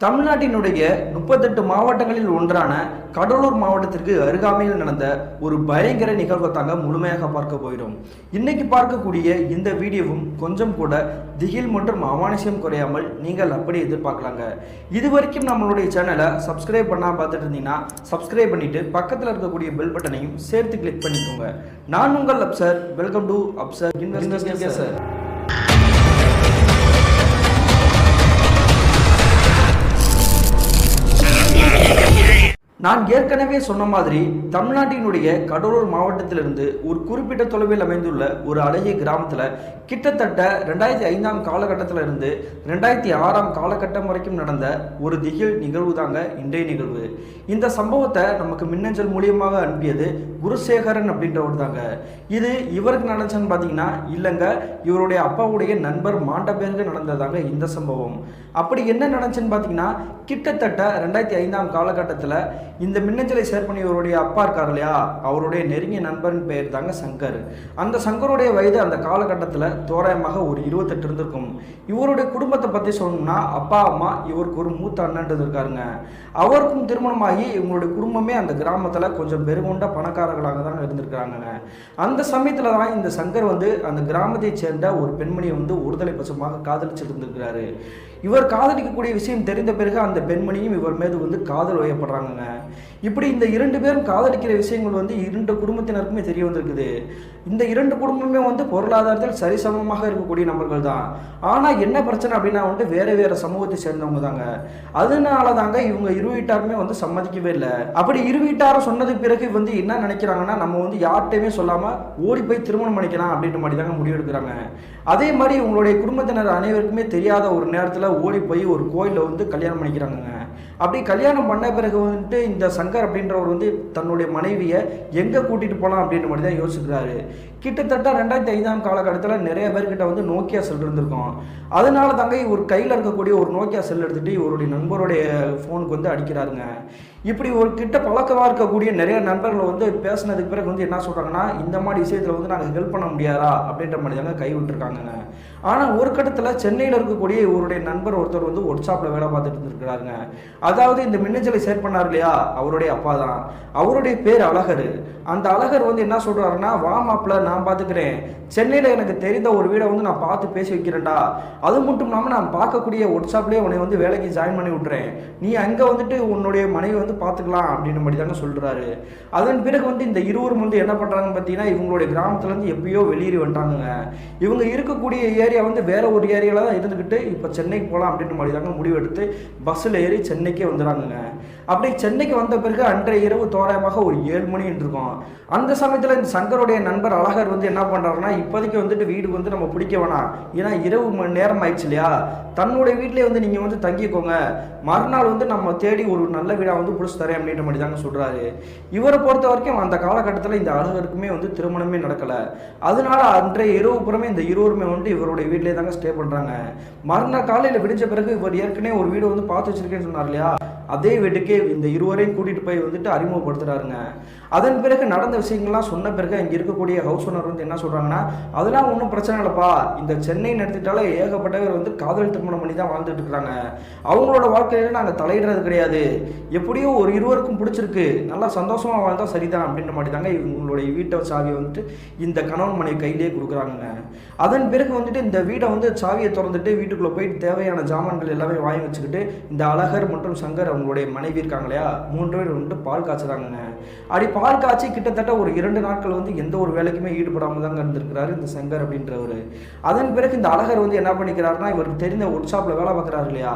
தமிழ்நாட்டினுடைய முப்பத்தெட்டு மாவட்டங்களில் ஒன்றான கடலூர் மாவட்டத்திற்கு அருகாமையில் நடந்த ஒரு பயங்கர நிகழ்வை தாங்க முழுமையாக பார்க்க போயிடும் இன்னைக்கு பார்க்கக்கூடிய இந்த வீடியோவும் கொஞ்சம் கூட திகில் மற்றும் அமானுஷ்யம் குறையாமல் நீங்கள் அப்படி எதிர்பார்க்கலாங்க. இது வரைக்கும் நம்மளுடைய சேனலை சப்ஸ்கிரைப் பண்ணால் பார்த்துட்டு இருந்தீங்கன்னா சப்ஸ்கிரைப் பண்ணிட்டு பக்கத்தில் இருக்கக்கூடிய பெல் பட்டனையும் சேர்த்து கிளிக் பண்ணிக்கோங்க. நான் உங்கள் Apsar welcome to Apsar investigation sir நான் ஏற்கனவே சொன்ன மாதிரி தமிழ்நாட்டினுடைய கடலூர் மாவட்டத்திலிருந்து ஒரு குறிப்பிட்ட தொலைவில் அமைந்துள்ள ஒரு அழகிய கிராமத்தில் கிட்டத்தட்ட ரெண்டாயிரத்தி ஐந்தாம் காலகட்டத்தில் இருந்து ரெண்டாயிரத்தி ஆறாம் காலகட்டம் வரைக்கும் நடந்த ஒரு திகில் நிகழ்வு தாங்க இன்றைய நிகழ்வு. இந்த சம்பவத்தை நமக்கு மின்னஞ்சல் மூலியமாக அனுப்பியது குருசேகரன் அப்படின்றவர் தாங்க. இது இவருக்கு நடந்துச்சுன்னு பார்த்தீங்கன்னா இல்லைங்க இவருடைய அப்பாவுடைய நண்பர் மாண்டபேருக்கு நடந்ததாங்க இந்த சம்பவம். அப்படி என்ன நடந்துச்சுன்னு பார்த்தீங்கன்னா கிட்டத்தட்ட ரெண்டாயிரத்தி ஐந்தாம் காலகட்டத்தில் இந்த மின்னஞ்சலை ஷேர் பண்ணியவருடைய அப்பா இருக்கார் இல்லையா? அவருடைய நெருங்கிய நண்பரின் பெயர் தாங்க சங்கர். அந்த சங்கருடைய வயது அந்த காலகட்டத்தில் தோராயமாக ஒரு இருபத்தெட்டு இருந்திருக்கும். இவருடைய குடும்பத்தை பற்றி சொல்லணும்னா அப்பா அம்மா இவருக்கு ஒரு மூத்த அண்ணன்றது இருக்காருங்க. அவருக்கும் திருமணமாகி இவங்களுடைய குடும்பமே அந்த கிராமத்தில் கொஞ்சம் பெருகொண்ட பணக்காரர்களாக தான் இருந்திருக்கிறாங்க அந்த சமயத்தில் தான் இந்த சங்கர் வந்து அந்த கிராமத்தைச் சேர்ந்த ஒரு பெண்மணியை வந்து ஒருதலை பட்சமாக காதலிச்சிட்டு இருந்திருக்கிறாரு. இவர் காதலிக்கக்கூடிய விஷயம் தெரிந்த பிறகு அந்த பெண்மணியும் இவர் மீது வந்து காதல் வயப்படுறாங்க இப்படி இந்த இரண்டு பேரும் காதலிக்கிற விஷயங்கள் வந்து இரண்டு குடும்பத்தினருக்குமே தெரிய வந்திருக்குது. இந்த இரண்டு குடும்பமே வந்து பொருளாதாரத்தில் சரிசமமாக இருக்கக்கூடிய நபர்கள் தான் ஆனால் என்ன பிரச்சனை அப்படின்னா வந்து வேறு வேறு சமூகத்தை சேர்ந்தவங்க தாங்க. அதனால தாங்க இவங்க இரு வீட்டாருமே வந்து சம்மதிக்கவே இல்லை. அப்படி இரு வீட்டாரும் சொன்னதுக்கு பிறகு வந்து என்ன நினைக்கிறாங்கன்னா நம்ம வந்து யார்கிட்டையுமே சொல்லாமல் ஓடி போய் திருமணம் பண்ணிக்கலாம் அப்படின்ற மாதிரி தாங்க முடிவெடுக்கிறாங்க அதே மாதிரி இவங்களுடைய குடும்பத்தினர் அனைவருக்குமே தெரியாத ஒரு நேரத்தில் ஓடி போய் ஒரு கோயிலில் வந்து கல்யாணம் பண்ணிக்கிறாங்கங்க. அப்படி கல்யாணம் பண்ண பிறகு வந்துட்டு இந்த சங்கர் அப்படின்றவர் வந்து தன்னுடைய மனைவியை எங்கே கூட்டிகிட்டு போகலாம் அப்படின்ற மாதிரி தான் யோசிக்கிறாரு. கிட்டத்தட்ட ரெண்டாயிரத்தி ஐந்தாம் காலகட்டத்தில் நிறைய பேர்கிட்ட வந்து நோக்கியா செல் இருந்திருக்கும். அதனால தாங்க இவர் கையில் இருக்கக்கூடிய ஒரு நோக்கியா செல் எடுத்துகிட்டு இவருடைய நண்பருடைய ஃபோனுக்கு வந்து அடிக்கிறாருங்க. இப்படி ஒரு கிட்ட பழக்கமாக இருக்கக்கூடிய நிறைய நண்பர்கள் வந்து பேசினதுக்கு பிறகு வந்து என்ன சொல்கிறாங்கன்னா இந்த மாதிரி விஷயத்தில் வந்து நாங்கள் ஹெல்ப் பண்ண முடியாதா? அப்படின்ற மாதிரி தாங்க கை விட்டுருக்காங்கங்க. ஆனால் ஒரு கட்டத்தில் சென்னையில் இருக்கக்கூடிய இவருடைய நண்பர் ஒருத்தர் வந்து ஒர்க் ஷாப்பில் வேலை பார்த்துட்டு இருந்திருக்கிறாருங்க. அதாவது இந்த மின்னஞ்சலை ஷேர் பண்ணார் இல்லையா? அவருடைய அப்பா தான். அவருடைய பேர் அழகர். அந்த அழகர் வந்து என்ன சொல்கிறாருன்னா வா மாப்பிள்ள நான் பார்த்துக்கிறேன் சென்னையில் எனக்கு தெரிந்த ஒரு வீடை வந்து நான் பார்த்து பேசி வைக்கிறேன்டா. அது மட்டும் இல்லாமல் நான் பார்க்கக்கூடிய ஒர்க் ஷாப்லேயே உன்னை வந்து வேலைக்கு ஜாயின் பண்ணி விட்றேன் நீ அங்கே வந்துட்டு உன்னுடைய மனைவி வந்து பார்த்துக்கலாம் அப்படின்ற மாதிரி தாங்க சொல்கிறாரு அதன் பிறகு வந்து இந்த இருவரும் வந்து என்ன பண்ணுறாங்கன்னு பார்த்தீங்கன்னா இவங்களுடைய கிராமத்துலேருந்து எப்பயோ வெளியேறி வந்துட்டாங்க இவங்க இருக்கக்கூடிய ஏரியா வந்து வேற ஒரு ஏரியாவில் தான் இருந்துக்கிட்டு இப்போ சென்னைக்கு போகலாம் அப்படின்ற மாதிரி தாங்க முடிவெடுத்து பஸ்ஸில் ஏறி சென்னைக்கே வந்துடுறாங்க அப்படி சென்னைக்கு வந்த பிறகு அன்றைய இரவு தோராயமாக ஒரு ஏழு மணி இருக்கும் அந்த சமயத்தில் இந்த சங்கருடைய நண்பர் அழகர் வந்து என்ன பண்ணுறாருன்னா இப்போதைக்கு வந்துட்டு வீடு வந்து நம்ம பிடிக்க வேணாம். ஏன்னா இரவு மணி நேரம் ஆயிடுச்சு இல்லையா? தன்னுடைய வீட்டிலே வந்து நீங்கள் வந்து தங்கிக்கோங்க. மறுநாள் வந்து நம்ம தேடி ஒரு நல்ல வீடாக வந்து பிடிச்சி தரேன் அப்படின்ற மாதிரி தாங்க சொல்கிறாரு இவரை பொறுத்த வரைக்கும் அந்த காலகட்டத்தில் இந்த அழகருக்குமே வந்து திருமணமே நடக்கலை. அதனால அன்றைய இரவு புறமே இந்த இருவருமே வந்து இவருடைய வீட்டிலே தாங்க ஸ்டே பண்ணுறாங்க மறுநாள் காலையில் விடிஞ்ச பிறகு இவர் ஏற்கனவே ஒரு வீடு வந்து பார்த்து வச்சிருக்கேன்னு சொன்னார் இல்லையா? அதே வீட்டுக்கே இந்த இருவரையும் கூட்டிகிட்டு போய் வந்துட்டு அறிமுகப்படுத்துகிறாருங்க அதன் பிறகு நடந்த விஷயங்கள்லாம் சொன்ன பிறகு இங்கே இருக்கக்கூடிய ஹவுஸ் ஓனர் வந்து என்ன சொல்கிறாங்கன்னா அதெல்லாம் ஒன்றும் பிரச்சனை இல்லைப்பா. இந்த சென்னை நடத்திட்டாலே ஏகப்பட்டவர் வந்து காதல் திருமணம் பண்ணி தான் வாழ்ந்துட்டு இருக்கிறாங்க அவங்களோட வாழ்க்கையில நாங்கள் தலையிடுறது கிடையாது. எப்படியோ ஒரு இருவருக்கும் பிடிச்சிருக்கு. நல்லா சந்தோஷமாக வாழ்ந்தா சரிதான். அப்படின்ற மாதிரி தாங்க இவங்களுடைய வீட்டை சாவியை வந்துட்டு இந்த கணவன் மனைவி கையிலேயே கொடுக்குறாங்க அதன் பிறகு வந்துட்டு இந்த வீடை வந்து சாவியை திறந்துட்டு வீட்டுக்குள்ளே போயிட்டு தேவையான ஜாமான்கள் எல்லாமே வாங்கி வச்சுக்கிட்டு இந்த அழகர் மற்றும் சங்கர் அவங்களுடைய மனைவி இருக்காங்க இல்லையா? மூன்று பேர் வந்துட்டு பால் காய்ச்சுறாங்க அப்படி பால் காய்ச்சி கிட்டத்தட்ட ஒரு இரண்டு நாட்கள் வந்து எந்த ஒரு வேலைக்குமே ஈடுபடாமல் தாங்க இருந்திருக்கிறாரு இந்த சங்கர் அப்படின்றவர். அதன் பிறகு இந்த அழகர் வந்து என்ன பண்ணிக்கிறாருன்னா இவருக்கு தெரிந்த ஒர்க் ஷாப்பில் வேலை பார்க்குறாரு இல்லையா?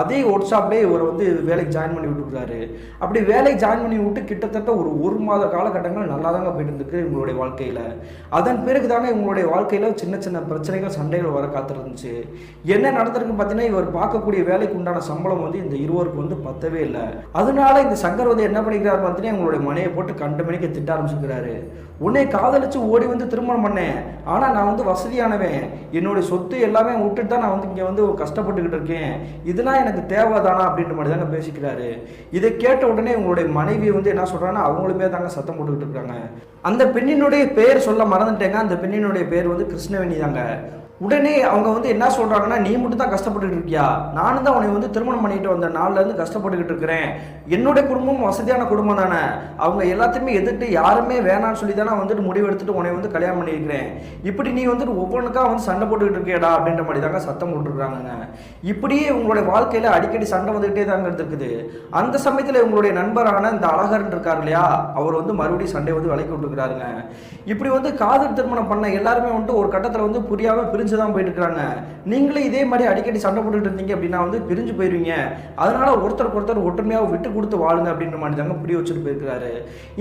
அதே ஒர்க் ஷாப்லேயே இவர் வந்து வேலைக்கு ஜாயின் பண்ணி விட்டுருக்கிறாரு அப்படி வேலைக்கு ஜாயின் பண்ணி விட்டு கிட்டத்தட்ட ஒரு ஒரு மாத காலகட்டங்கள் நல்லா தாங்க போயிட்டு இருந்துருக்கு இவங்களுடைய வாழ்க்கையில். அதன் பிறகு தாங்க இவங்களுடைய வாழ்க்கையில் சின்ன சின்ன பிரச்சனைகள் சண்டைகள் வர காத்திருந்துச்சு. என்ன நடந்திருக்கு பார்த்தீங்கன்னா இவர் பார்க்கக்கூடிய வேலைக்கு உண்டான சம்பளம் வந்து இந்த இருவருக்கு வந்து பத்து பத்தவே இல்லை. அதனால இந்த சங்கர் வந்து என்ன பண்ணிக்கிறாரு பார்த்தீங்கன்னா உங்களுடைய மனையை போட்டு கண்டு மணிக்கு திட்ட ஆரம்பிச்சுக்கிறாரு உன்னை காதலிச்சு ஓடி வந்து திருமணம் பண்ணேன் ஆனால் நான் வந்து வசதியானவன். என்னுடைய சொத்து எல்லாமே விட்டுட்டு தான் நான் வந்து இங்கே வந்து கஷ்டப்பட்டுக்கிட்டு இருக்கேன். இதெல்லாம் எனக்கு தேவைதானா? அப்படின்ற மாதிரி தாங்க பேசிக்கிறாரு. இதை கேட்ட உடனே உங்களுடைய மனைவி வந்து என்ன சொல்கிறாங்கன்னா அவங்களுமே தாங்க சத்தம் போட்டுக்கிட்டு இருக்காங்க. அந்த பெண்ணினுடைய பெயர் சொல்ல மறந்துட்டேங்க. அந்த பெண்ணினுடைய பேர் வந்து கிருஷ்ணவேணி தாங்க. உடனே அவங்க வந்து என்ன சொல்கிறாங்கன்னா நீ மட்டும் தான் கஷ்டப்பட்டுட்டு இருக்கியா? நானும் தான் உன்னை வந்து திருமணம் பண்ணிட்டு வந்த நாள்லேருந்து கஷ்டப்பட்டுக்கிட்டு இருக்கிறேன். என்னுடைய குடும்பம் வசதியான குடும்பம் தானே? அவங்க எல்லாத்தையுமே எதிர்த்து யாருமே வேணாம்னு சொல்லி தானே வந்துட்டு முடிவு எடுத்துட்டு உன்னை வந்து கல்யாணம் பண்ணியிருக்கிறேன். இப்படி நீ வந்துட்டு ஒவ்வொன்றுக்கா வந்து சண்டை போட்டுக்கிட்டு இருக்கியடா? அப்படின்ற மாதிரி தாங்க சத்தம் போட்டுருக்காங்க இப்படியே உங்களுடைய வாழ்க்கையில் அடிக்கடி சண்டை வந்துக்கிட்டே தாங்க இருக்குது அந்த சமயத்தில் உங்களுடைய நண்பரான இந்த அழகர் இருக்கார் இல்லையா? அவர் வந்து மறுபடியும் சண்டை வந்து விலைக்கு விட்டுருக்காருங்க இப்படி வந்து காதல் திருமணம் பண்ண எல்லாருமே வந்துட்டு ஒரு கட்டத்தில் வந்து புரியாம பிரிஞ்சு தான் போயிட்டு இருக்காங்க நீங்களே இதே மாதிரி அடிக்கடி சண்டை போட்டுட்டு இருந்தீங்க அப்படின்னா வந்து பிரிஞ்சு போயிருவீங்க. அதனால ஒருத்தருக்கு ஒருத்தர் ஒற்றுமையாக விட்டு கொடுத்து வாழுங்க அப்படின்ற மாதிரி தாங்க புரிய வச்சுட்டு போயிருக்காரு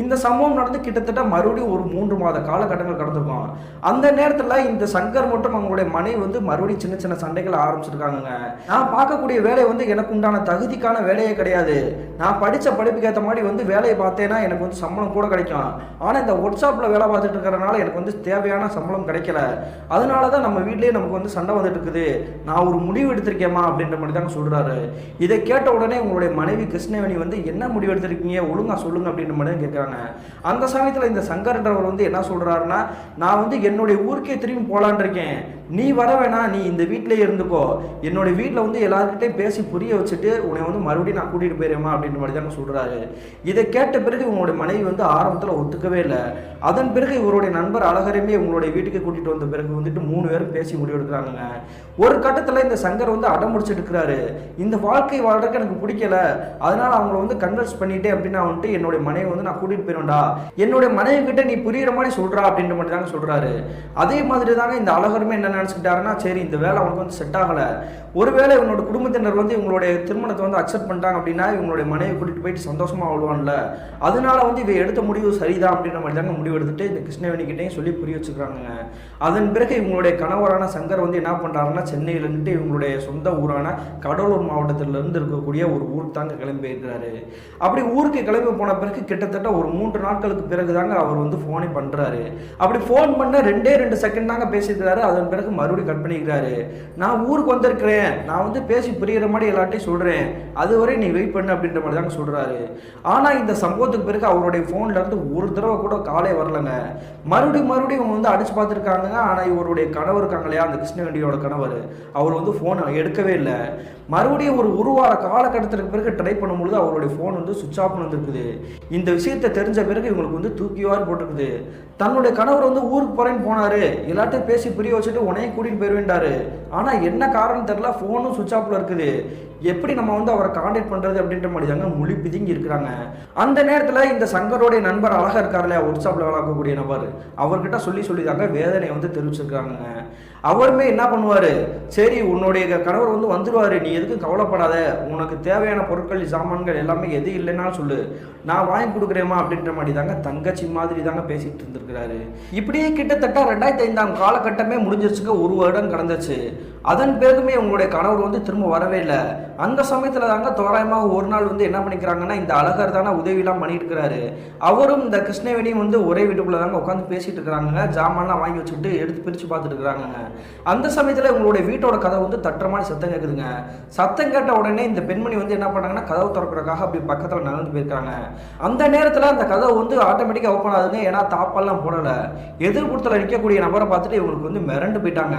இந்த சம்பவம் நடந்து கிட்டத்தட்ட மறுபடியும் ஒரு மூன்று மாத காலகட்டங்கள் கடந்திருக்கும். அந்த நேரத்துல இந்த சங்கர் மற்றும் அவங்களுடைய மனைவி வந்து மறுபடியும் சின்ன சின்ன சண்டைகள் ஆரம்பிச்சிருக்காங்க நான் பார்க்கக்கூடிய வேலை வந்து எனக்கு உண்டான தகுதிக்கான வேலையே கிடையாது. நான் படிச்ச படிப்புக்கு ஏற்ற மாதிரி வந்து வேலையை பார்த்தேன்னா எனக்கு வந்து சம்பளம் கூட கிடைக்கும். ஆனால் இந்த ஒர்க் ஷாப்பில் வேலை பார்த்துட்டு இருக்கிறனால எனக்கு வந்து தேவையான சம்பளம் கிடைக்கல. அதனால தான் நம்ம வீட்லேயே நமக்கு வந்து சண்டை வந்துட்டு இருக்குது நான் ஒரு முடிவு எடுத்திருக்கேம்மா அப்படின்ற மாதிரி தாங்க சொல்கிறாரு இதை கேட்ட உடனே உங்களுடைய மனைவி கிருஷ்ணவேணி வந்து என்ன முடிவு எடுத்திருக்கீங்க? ஒழுங்கா சொல்லுங்க அப்படின்ற மாதிரி தான் கேட்குறாங்க அந்த சமயத்தில் இந்த சங்கர்ன்றவர் வந்து என்ன சொல்கிறாருன்னா நான் வந்து என்னுடைய ஊருக்கே திரும்பி போலான் இருக்கேன். நீ வர வேணாம் நீ இந்த வீட்டிலே இருந்துக்கோ. என்னுடைய வீட்டில் வந்து எல்லாருக்கிட்டையும் பேசி புரிய வச்சுட்டு உன்னை வந்து மறுபடியும் நான் கூட்டிகிட்டு போயிருமா அப்படின்ற மாதிரி தாங்க சொல்கிறாரு இதை கேட்ட பிறகு உங்களுடைய மனைவி வந்து ஆரம்பத்தில் ஒத்துக்கவே இல்லை. அதன் பிறகு இவருடைய நண்பர் அழகரையுமே உங்களுடைய வீட்டுக்கு கூட்டிகிட்டு வந்த பிறகு வந்துட்டு மூணு பேரும் பேசி முடிவெடுக்கிறாங்க ஒரு கட்டத்தில் இந்த சங்கர் வந்து அடம் இருக்கிறாரு இந்த வாழ்க்கை வாழ்றதுக்கு எனக்கு பிடிக்கல. அதனால அவங்கள வந்து கன்வெர்ஸ் பண்ணிட்டேன் அப்படின்னா வந்துட்டு என்னுடைய மனைவி வந்து நான் கூட்டிட்டு போயிடும்டா என்னுடைய மனைவி கிட்ட நீ புரியுற மாதிரி சொல்றா அப்படின்ற மாதிரி தாங்க சொல்றாரு. அதே மாதிரி தாங்க இந்த அழகருமே என்ன நினச்சிக்கிட்டாருன்னா சரி இந்த வேலை அவனுக்கு வந்து செட் ஆகலை. ஒருவேளை இவனோட குடும்பத்தினர் வந்து இவங்களுடைய திருமணத்தை வந்து அக்செப்ட் பண்ணிட்டாங்க அப்படின்னா இவங்களுடைய மனைவி கூட்டிட்டு போயிட்டு சந்தோஷமா வாழ்வான்ல. அதனால வந்து இவ எடுத்த முடிவு சரிதான் அப்படின்ற மாதிரி தாங்க முடிவு எடுத்துட்டு இந்த கிருஷ்ணவேணி கிட்டையும் சொல்லி புரிய வச்சுக்கிறாங்க அதன் பிறகு இவங்களுடைய கணவரான சங்கர் வந்து என்ன பண்றாருன்னா சென்னையில இவங்களுடைய சொந்த ஊரான கடலூர் மாவட்டத்துல இருந்து இருக்கக்கூடிய ஒரு ஊருக்கு தாங்க கிளம்பி இருக்கிறாரு அப்படி ஊருக்கு கிளம்பி போன பிறகு கிட்டத்தட்ட ஒரு மூன்று நாட்களுக்கு பிறகு தாங்க அவர் வந்து ஃபோனே பண்றாரு. அப்படி ஃபோன் பண்ண ரெண்டே ரெண்டு செகண்ட் தாங்க பேசியிருக்கிறாரு. அதன் பிறகு மறுபடியும் கட் பண்ணிக்கிறாரு நான் ஊருக்கு வந்திருக்கிறேன். நான் வந்து பேசி புரிகிற மாதிரி எல்லாத்தையும் சொல்றேன். அதுவரை நீ வெயிட் பண்ணு அப்படின்ற மாதிரி தாங்க சொல்றாரு. ஆனா இந்த சம்பவத்துக்கு பிறகு அவருடைய ஃபோன்லேருந்து ஒரு தடவை கூட காலே வரலங்க. மறுபடியும் மறுபடியும் இவங்க வந்து அடிச்சு பார்த்துருக்காங்க. ஆனா இவருடைய கணவர் இருக்காங்க இல்லையா அந்த கிருஷ்ணகண்டியோட கணவர். அவர் வந்து ஃபோனை எடுக்கவே இல்லை. மறுபடியும் ஒரு ஒரு வார காலகட்டத்திற்கு பிறகு ட்ரை பண்ணும்பொழுது அவருடைய ஃபோன் வந்து சுவிச் ஆஃப் வந்துருக்குது. இந்த விஷயத்தை தெரிஞ்ச பிறகு இவங்களுக்கு வந்து தூக்கிவார் போட்டிருக்குது. தன்னுடைய கணவர் வந்து ஊருக்கு போகிறேன்னு போனாரு. எல்லாத்தையும் பேசி புரிய வச்சுட்டு உனையும் கூட்டிகிட்டு போயிருவேண்டாரு ஆனால் என்ன காரணம் தெரில ஃபோனும் சுவிச் ஆஃபில் இருக்குது. எப்படி நம்ம வந்து அவரை காண்டாக்ட் பண்ணுறது அப்படின்ற மாதிரி தாங்க மொழி பிதுங்கி இருக்கிறாங்க. அந்த நேரத்தில் இந்த சங்கரோடைய நண்பர் அழகா இருக்கார் இல்லையா ஒர்க் வளர்க்கக்கூடிய நபர். அவர்கிட்ட சொல்லி சொல்லி தாங்க வேதனை வந்து தெரிவிச்சிருக்காங்க. அவருமே என்ன பண்ணுவார் சரி உன்னுடைய கணவர் வந்து வந்துடுவார் நீ எதுக்கும் கவலைப்படாத. உனக்கு தேவையான பொருட்கள் சாமான்கள் எல்லாமே எது இல்லைன்னாலும் சொல்லு. நான் வாங்கி கொடுக்குறேம்மா அப்படின்ற மாதிரி தாங்க தங்கச்சி மாதிரி தாங்க பேசிகிட்டு இருந்திருக்கு இருந்திருக்கிறாரு இப்படியே கிட்டத்தட்ட ரெண்டாயிரத்தி ஐந்தாம் காலகட்டமே முடிஞ்சிருச்சுங்க ஒரு வருடம் கடந்துச்சு. அதன் பிறகுமே உங்களுடைய கணவர் வந்து திரும்ப வரவே இல்லை. அந்த சமயத்தில் தாங்க தோராயமாக ஒரு நாள் வந்து என்ன பண்ணிக்கிறாங்கன்னா இந்த அழகர் தானே உதவிலாம் பண்ணிட்டு இருக்கிறாரு அவரும் இந்த கிருஷ்ணவேணியும் வந்து ஒரே வீட்டுக்குள்ள தாங்க உட்காந்து பேசிட்டு இருக்கிறாங்க ஜாமான்லாம் வாங்கி வச்சுக்கிட்டு எடுத்து பிரித்து பார்த்துட்டு இருக்கிறாங்க அந்த சமயத்தில் உங்களுடைய வீட்டோட கதை வந்து தற்றமான சத்தம் கேட்குதுங்க சத்தம் கேட்ட உடனே இந்த பெண்மணி வந்து என்ன பண்ணாங்கன்னா கதவு திறக்கிறக்காக அப்படி பக்கத்தில் நடந்து போயிருக்காங்க. அந்த நேரத்தில் அந்த கதவு வந்து ஆட்டோமேட்டிக்காக ஓப்பன் ஆகுதுங்க. ஏன்னா தாப்பெல்லாம் போடல. எதிர்புறத்தில் நிற்கக்கூடிய நபரை பார்த்துட்டு இவங்களுக்கு வந்து மிரண்டு போயிட்டாங்க.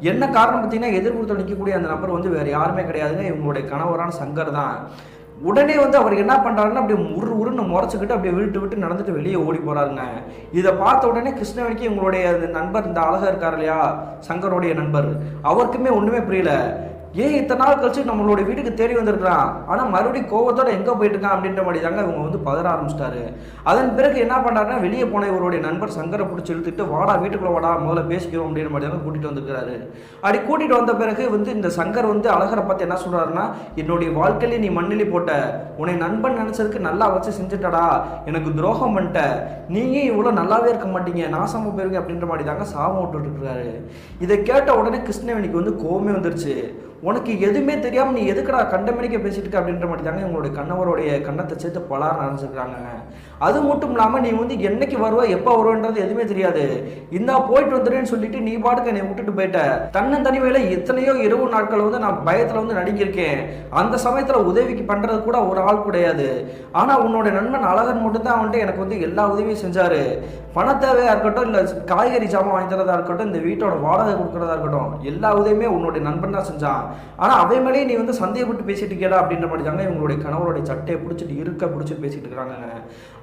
என்ன காரணம் பார்த்தீங்கன்னா எதிர்புறத்தில் நிற்கக்கூடிய அந்த நபர் வந்து வேற யாருமே கிடையாதுங்க. இவங்களுடைய கணவரான சங்கர் தான். உடனே வந்து அவர் என்ன பண்ணுறாருன்னா அப்படியே உரு உருன்னு முறைச்சிக்கிட்டு அப்படியே விட்டு விட்டு நடந்துட்டு வெளியே ஓடி போறாருங்க. இதை பார்த்த உடனே கிருஷ்ணவேணிக்கு இவங்களுடைய நண்பர் இந்த அழகா இருக்கார் இல்லையா? சங்கருடைய நண்பர். அவருக்குமே ஒன்றுமே புரியல. ஏன் இத்தனை நாள் கழிச்சு நம்மளோட வீட்டுக்கு தேடி வந்திருக்கிறான்? ஆனால் மறுபடியும் கோவத்தோட எங்கே போயிட்டு இருக்கான் அப்படின்ற மாதிரி தாங்க இவங்க வந்து பதற ஆரம்பிச்சிட்டாரு. அதன் பிறகு என்ன பண்ணாருன்னா வெளியே போன இவருடைய நண்பர் சங்கரை பிடிச்சி இழுத்துட்டு வாடா வீட்டுக்குள்ள வாடா முதல்ல பேசிக்கிறோம் அப்படின்ற மாதிரி தாங்க கூட்டிகிட்டு வந்திருக்கிறாரு. அப்படி கூட்டிகிட்டு வந்த பிறகு வந்து இந்த சங்கர் வந்து அழகரை பார்த்து என்ன சொல்கிறாருன்னா என்னுடைய வாழ்க்கையிலே நீ மண்ணிலி போட்ட உன்னை நண்பன் நினச்சதுக்கு நல்லா வச்சு செஞ்சுட்டடா எனக்கு துரோகம் பண்ணிட்ட. நீயே இவ்வளோ நல்லாவே இருக்க மாட்டீங்க நாசமாக போயிருங்க அப்படின்ற மாதிரி தாங்க சாபம் விட்டுட்டு இருக்கிறாரு. இதை கேட்ட உடனே கிருஷ்ணவேணிக்கு வந்து கோவமே வந்துருச்சு. உனக்கு எதுவுமே தெரியாமல் நீ எதுக்குடா கண்டமணிக்க பேசிட்டு இருக்க அப்படின்ற மாதிரி தாங்க உங்களுடைய கணவருடைய கண்ணத்தை சேர்த்து பலார் நினைச்சிருக்காங்க அது மட்டும் இல்லாமல் நீ வந்து என்னைக்கு வருவ எப்போ வருவன்றது எதுவுமே தெரியாது. இந்தா போயிட்டு வந்துடுன்னு சொல்லிட்டு நீ பாட்டுக்கு என்னை விட்டுட்டு போயிட்ட. தன்னந்தனிமையில எத்தனையோ இரவு நாட்கள் வந்து நான் பயத்தில் வந்து நடிக்கிருக்கேன் அந்த சமயத்தில் உதவிக்கு பண்ணுறது கூட ஒரு ஆள் கிடையாது. ஆனால் உன்னோட நண்பன் அழகன் மட்டும்தான் வந்துட்டு எனக்கு வந்து எல்லா உதவியும் செஞ்சார். பண தேவையாக இருக்கட்டும் இல்லை காய்கறி சாமான் வாங்கி தரதா இருக்கட்டும் இந்த வீட்டோட வாடகை கொடுக்கறதா இருக்கட்டும் எல்லா உதவியுமே உன்னுடைய நண்பன் தான் செஞ்சான். ஆனால் அதே மேலேயே நீ வந்து சந்தேகப்பட்டு பேசிட்டு கேடா அப்படின்ற மாதிரி தாங்க இவங்களுடைய கணவருடைய சட்டையை பிடிச்சிட்டு இருக்க பிடிச்சிட்டு பேசிட்டு இருக்காங்க.